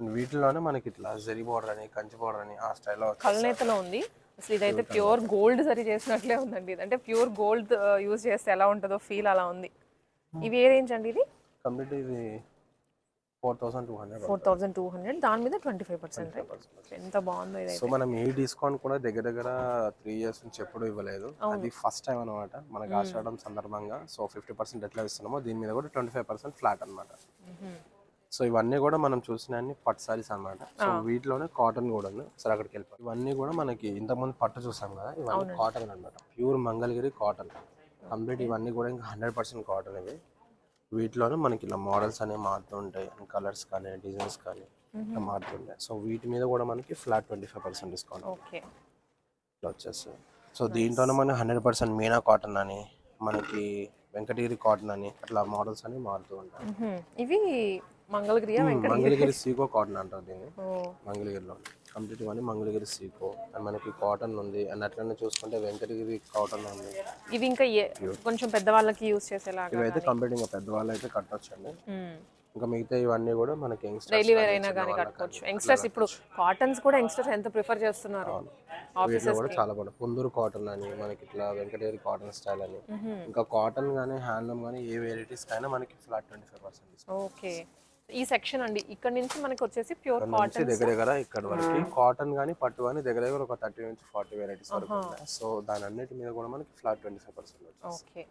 Speaker 2: వీటిలోనే మనకి ఇట్లా జరీ బార్డర్ అని కంచి బార్డర్ అని ఆ స్టైల్లో
Speaker 1: కలనేతలో ఉంది. అసలు ఇదైతే ప్యూర్ గోల్డ్ సరి చేసినట్లే ఉందండి ఇది. అంటే ప్యూర్ గోల్డ్ యూజ్ చేస్తే ఎలా ఉంటుందో ఫీల్ అలా ఉంది. ఇవి ఏ రేంజ్ అండి ఇది?
Speaker 2: కంప్లీట్ ఇది four thousand two hundred
Speaker 1: four thousand two hundred దాని మీద ట్వంటీ ఫైవ్ పర్సెంట్ ఎంత బాగుందో
Speaker 2: సో మనం ఈ డిస్కౌంట్ కూడా దగ్గర దగ్గర త్రీ ఇయర్స్ నుంచి ఎప్పుడు ఇవ్వలేదు. అది ఫస్ట్ టైం అనమాట మనకు ఆషాఢం సందర్భంగా సో ఫిఫ్టీ పర్సెంట్ ఎట్లా ఇస్తున్నామో దీని మీద కూడా ట్వంటీ ఫైవ్ పర్సెంట్ ఫ్లాట్ అనమాట సో ఇవన్నీ కూడా మనం చూసిన పట్టు సారీస్ అనమాట సో వీటిలోనే కాటన్ కూడా ఉంది సరే అక్కడికి వెళ్ళిపోయి. ఇవన్నీ కూడా మనకి ఇంతకుముందు పట్టు చూసాం కదా ఇవన్నీ కాటన్ అనమాట ప్యూర్ మంగళగిరి కాటన్. కంప్లీట్ ఇవన్నీ కూడా ఇంకా హండ్రెడ్ పర్సెంట్ కాటన్ ఇవి. వీటిలోనే మనకి ఇలా మోడల్స్ అనేవి మారుతూ ఉంటాయి. కలర్స్ కానీ డిజైన్స్ కానీ ఇట్లా మారుతుంటాయి సో వీటి మీద కూడా మనకి flat twenty five percent discount
Speaker 1: okay.
Speaker 2: ఇట్లా వచ్చేస్తుంది సో దీంట్లోనే మనకి హండ్రెడ్ పర్సెంట్ మీనా కాటన్ అని మనకి వెంకటగిరి కాటన్ అని అట్లా మోడల్స్ అని మారుతూ ఉంటాయి.
Speaker 1: ఇవి మంగళగిరియా వెంకట
Speaker 2: మంగళగిరి సీకో కాటన్ అంటారు దీన్ని. మంగళగిరిలో కంప్లీట్ ఇవన్నీ మంగళగిరి సీకో అండ్ మనకి కాటన్ ఉంది అండ్ అట్లనే చూసుకుంటే వెంకటగిరి కాటన్ ఉంది.
Speaker 1: ఇవి ఇంకా కొంచెం పెద్దవాళ్ళకి యూస్ చేసేలాగా
Speaker 2: ఇవైతే కంప్లీట్ ఇంకా పెద్దవాళ్ళు అయితే కట్టొచ్చండి ఇంకా మిగతా ఇవన్నీ కూడా మనకి యంగ్స్టర్స్
Speaker 1: డైలీ వేర్ అయినా కానీ కట్టుకోవచ్చు. యంగ్స్టర్స్ ఇప్పుడు కాటన్స్ కూడా యంగ్స్టర్స్ ఎంత ప్రిఫర్ చేస్తున్నారు? ఆఫీసెస్
Speaker 2: కూడా చాలా బాగుంది కుందూరు కాటన్ అని మనకి ఇట్లా వెంకటగిరి కాటన్ స్టైల్ అని. ఇంకా కాటన్ కానీ హ్యాండ్లూమ్ కానీ ఏ వెరైటీస్ కైనా మనకి flat twenty five percent
Speaker 1: okay. ఈ సెక్షన్ అండి. ఇక్కడ నుంచి మనకి వచ్చేసి ప్యూర్ కాటన్
Speaker 2: దగ్గర దగ్గర ఇక్కడ వరకు. కాటన్ కానీ పట్టు కానీ దగ్గర దగ్గర ఒక థర్టీ నుంచి ఫార్టీ వెరైటీస్ వరకు సో దాని అన్నిటి మీద కూడా మనకి flat twenty five percent
Speaker 1: okay.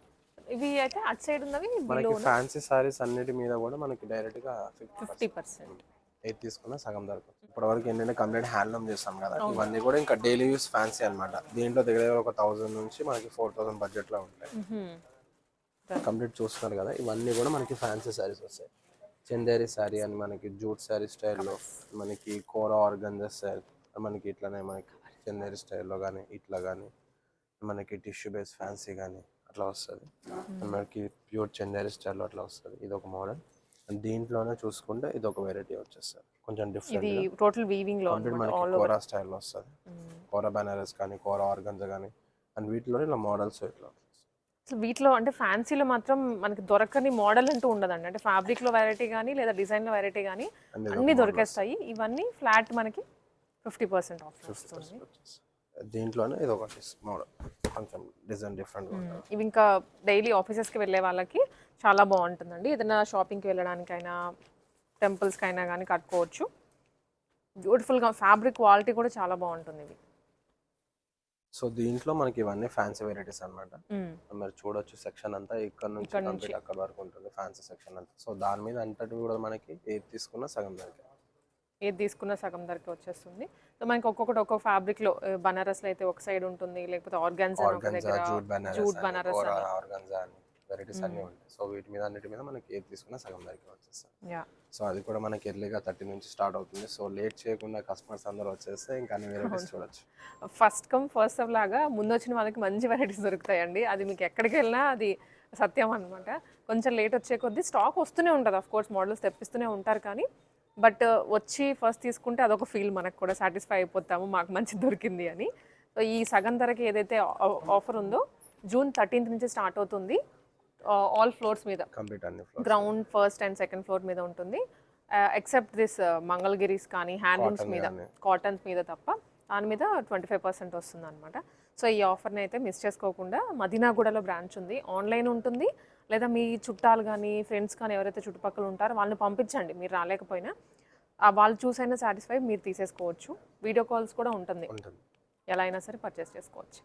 Speaker 1: ఇవి అయితే అటు సైడ్ ఉన్నవి
Speaker 2: మనకి ఫ్యాన్సీ సారీస్ అన్నిటి మీద కూడా మనకి డైరెక్ట్గా ఫిఫ్టీ
Speaker 1: పర్సెంట్
Speaker 2: ఏది తీసుకున్నా సగం ధరకు ఇప్పటి వరకు ఏంటంటే కంప్లీట్ హ్యాండ్లూమ్ చేస్తాం కదా. ఇవన్నీ కూడా ఇంకా డైలీ యూస్ ఫ్యాన్సీ అన్నమాట. దీంట్లో దగ్గర దగ్గర ఒక థౌసండ్ నుంచి మనకి ఫోర్ థౌసండ్ బడ్జెట్లో ఉంటాయి. కంప్లీట్ చూస్తున్నారు కదా ఇవన్నీ కూడా మనకి ఫ్యాన్సీ సారీస్ వస్తాయి. చందేరి శారీ అని మనకి జూట్ శారీ స్టైల్లో మనకి కోర ఆర్గంజా స్టైల్ మనకి ఇట్లానే మనకి చందేరి స్టైల్లో కానీ ఇట్లా కానీ మనకి టిష్యూ బేస్ ఫ్యాన్సీ కానీ అట్లా వస్తుంది. మనకి ప్యూర్ చందేరి స్టైల్లో అట్లా వస్తుంది. ఇది ఒక మోడల్. దీంట్లోనే చూసుకుంటే ఇది ఒక వెరైటీ వచ్చేస్తుంది. కొంచెం డిఫరెంట్
Speaker 1: ఇది టోటల్
Speaker 2: వీవింగ్లో మనకి కోరా స్టైల్లో వస్తుంది. కోరా బెనారస్ కానీ కోరా ఆర్గంజా కానీ అండ్ వీటిలోనే ఇలా మోడల్స్ ఇట్లా.
Speaker 1: అసలు వీటిలో అంటే ఫ్యాన్సీలో మాత్రం మనకి దొరకని మోడల్ అంటూ ఉండదండి. అంటే ఫ్యాబ్రిక్లో వెరైటీ కానీ లేదా డిజైన్లో వెరైటీ కానీ
Speaker 2: అన్ని
Speaker 1: అన్ని దొరికేస్తాయి. ఇవన్నీ ఫ్లాట్ మనకి ఫిఫ్టీ పర్సెంట్ ఆఫ్ వస్తుంది
Speaker 2: దీంట్లోనే ఇది ఒకటి మోడల్ కొంచెం డిజైన్ డిఫరెంట్
Speaker 1: ఇవి ఇంకా డైలీ ఆఫీసెస్కి వెళ్ళే వాళ్ళకి చాలా బాగుంటుందండి. ఏదైనా షాపింగ్కి వెళ్ళడానికైనా టెంపుల్స్కి అయినా కానీ కట్టుకోవచ్చు. బ్యూటిఫుల్గా ఫ్యాబ్రిక్ క్వాలిటీ కూడా చాలా బాగుంటుంది ఇవి.
Speaker 2: సో దీంట్లో మనకి ఇవన్నీ ఫ్యాన్సీ వెరైటీస్ అన్నమాట.
Speaker 1: మ్మ్.
Speaker 2: మరి చూడొచ్చు సెక్షన్ అంతా ఇక్కడ నుంచి కంప్లీట్ అక్కడ వరకు ఉంటుంది ఫ్యాన్సీ సెక్షన్ అంతా. సో దాని మీద అంతటి కూడా మనకి ఏది తీసుకున్నా సగం ధరకే
Speaker 1: ఏది తీసుకున్నా సగం ధరకి వచ్చేస్తుంది. సో మనకి ఒక్కొక్కటి ఒక్కొక్క ఫ్యాబ్రిక్లో బనారస్లో అయితే ఒక సైడ్ ఉంటుంది లేకపోతే ఆర్గాన్జా దగ్గర
Speaker 2: జూట్ బనారస్
Speaker 1: బనారస్
Speaker 2: ఆర్గన్జా అని. వెరైటీస్ అన్ని ఉంటాయి. సో వీటి మీద అన్నిటి మీద మనకి ఏది తీసుకున్నా సగం ధరకే వచ్చేస్తుంది
Speaker 1: యా.
Speaker 2: సో అది కూడా మనకి ఎర్లీగా థర్టీ నుంచి స్టార్ట్ అవుతుంది. సో లేట్ చేయకుండా కస్టమర్స్ అందరూ వచ్చేస్తే ఇంకా అన్ని వెరైటీస్ చూడొచ్చు.
Speaker 1: ఫస్ట్ కమ్ ఫస్ట్ సర్వ్ లాగా ముందు వచ్చిన వాళ్ళకి మంచి వెరైటీస్ దొరుకుతాయండి. అది మీకు ఎక్కడికి వెళ్ళినా అది సత్యం అనమాట కొంచెం లేట్ వచ్చే కొద్దీ స్టాక్ వస్తూనే ఉంటుంది. అఫ్ కోర్స్ మోడల్స్ తెప్పిస్తూనే ఉంటారు కానీ బట్ వచ్చి ఫస్ట్ తీసుకుంటే అదొక ఫీల్ మనకు కూడా సాటిస్ఫై అయిపోతాము మాకు మంచి దొరికింది అని. సో ఈ సగం ధరకి ఏదైతే ఆఫర్ ఉందో జూన్ థర్టీన్త్ నుంచి స్టార్ట్ అవుతుంది. ఆల్ ఫ్లోర్స్ మీద.
Speaker 2: కంప్లీట్ అన్ని floor
Speaker 1: ground first and second floor మీద ఉంటుంది. ఎక్సెప్ట్ దిస్ మంగళగిరీస్ కానీ హ్యాండ్లూమ్స్ మీద కాటన్స్ మీద తప్ప దాని మీద ట్వంటీ ఫైవ్ పర్సెంట్ వస్తుంది అనమాట సో ఈ ఆఫర్ని అయితే మిస్ చేసుకోకుండా మదీనాగూడలో బ్రాంచ్ ఉంది. ఆన్లైన్ ఉంటుంది. లేదా మీ చుట్టాలు కానీ ఫ్రెండ్స్ కానీ ఎవరైతే చుట్టుపక్కల ఉంటారో వాళ్ళని పంపించండి. మీరు రాలేకపోయినా వాళ్ళు చూసైనా సాటిస్ఫై మీరు తీసేసుకోవచ్చు. వీడియో కాల్స్ కూడా
Speaker 2: ఉంటుంది.
Speaker 1: ఎలా అయినా సరే పర్చేస్ చేసుకోవచ్చు.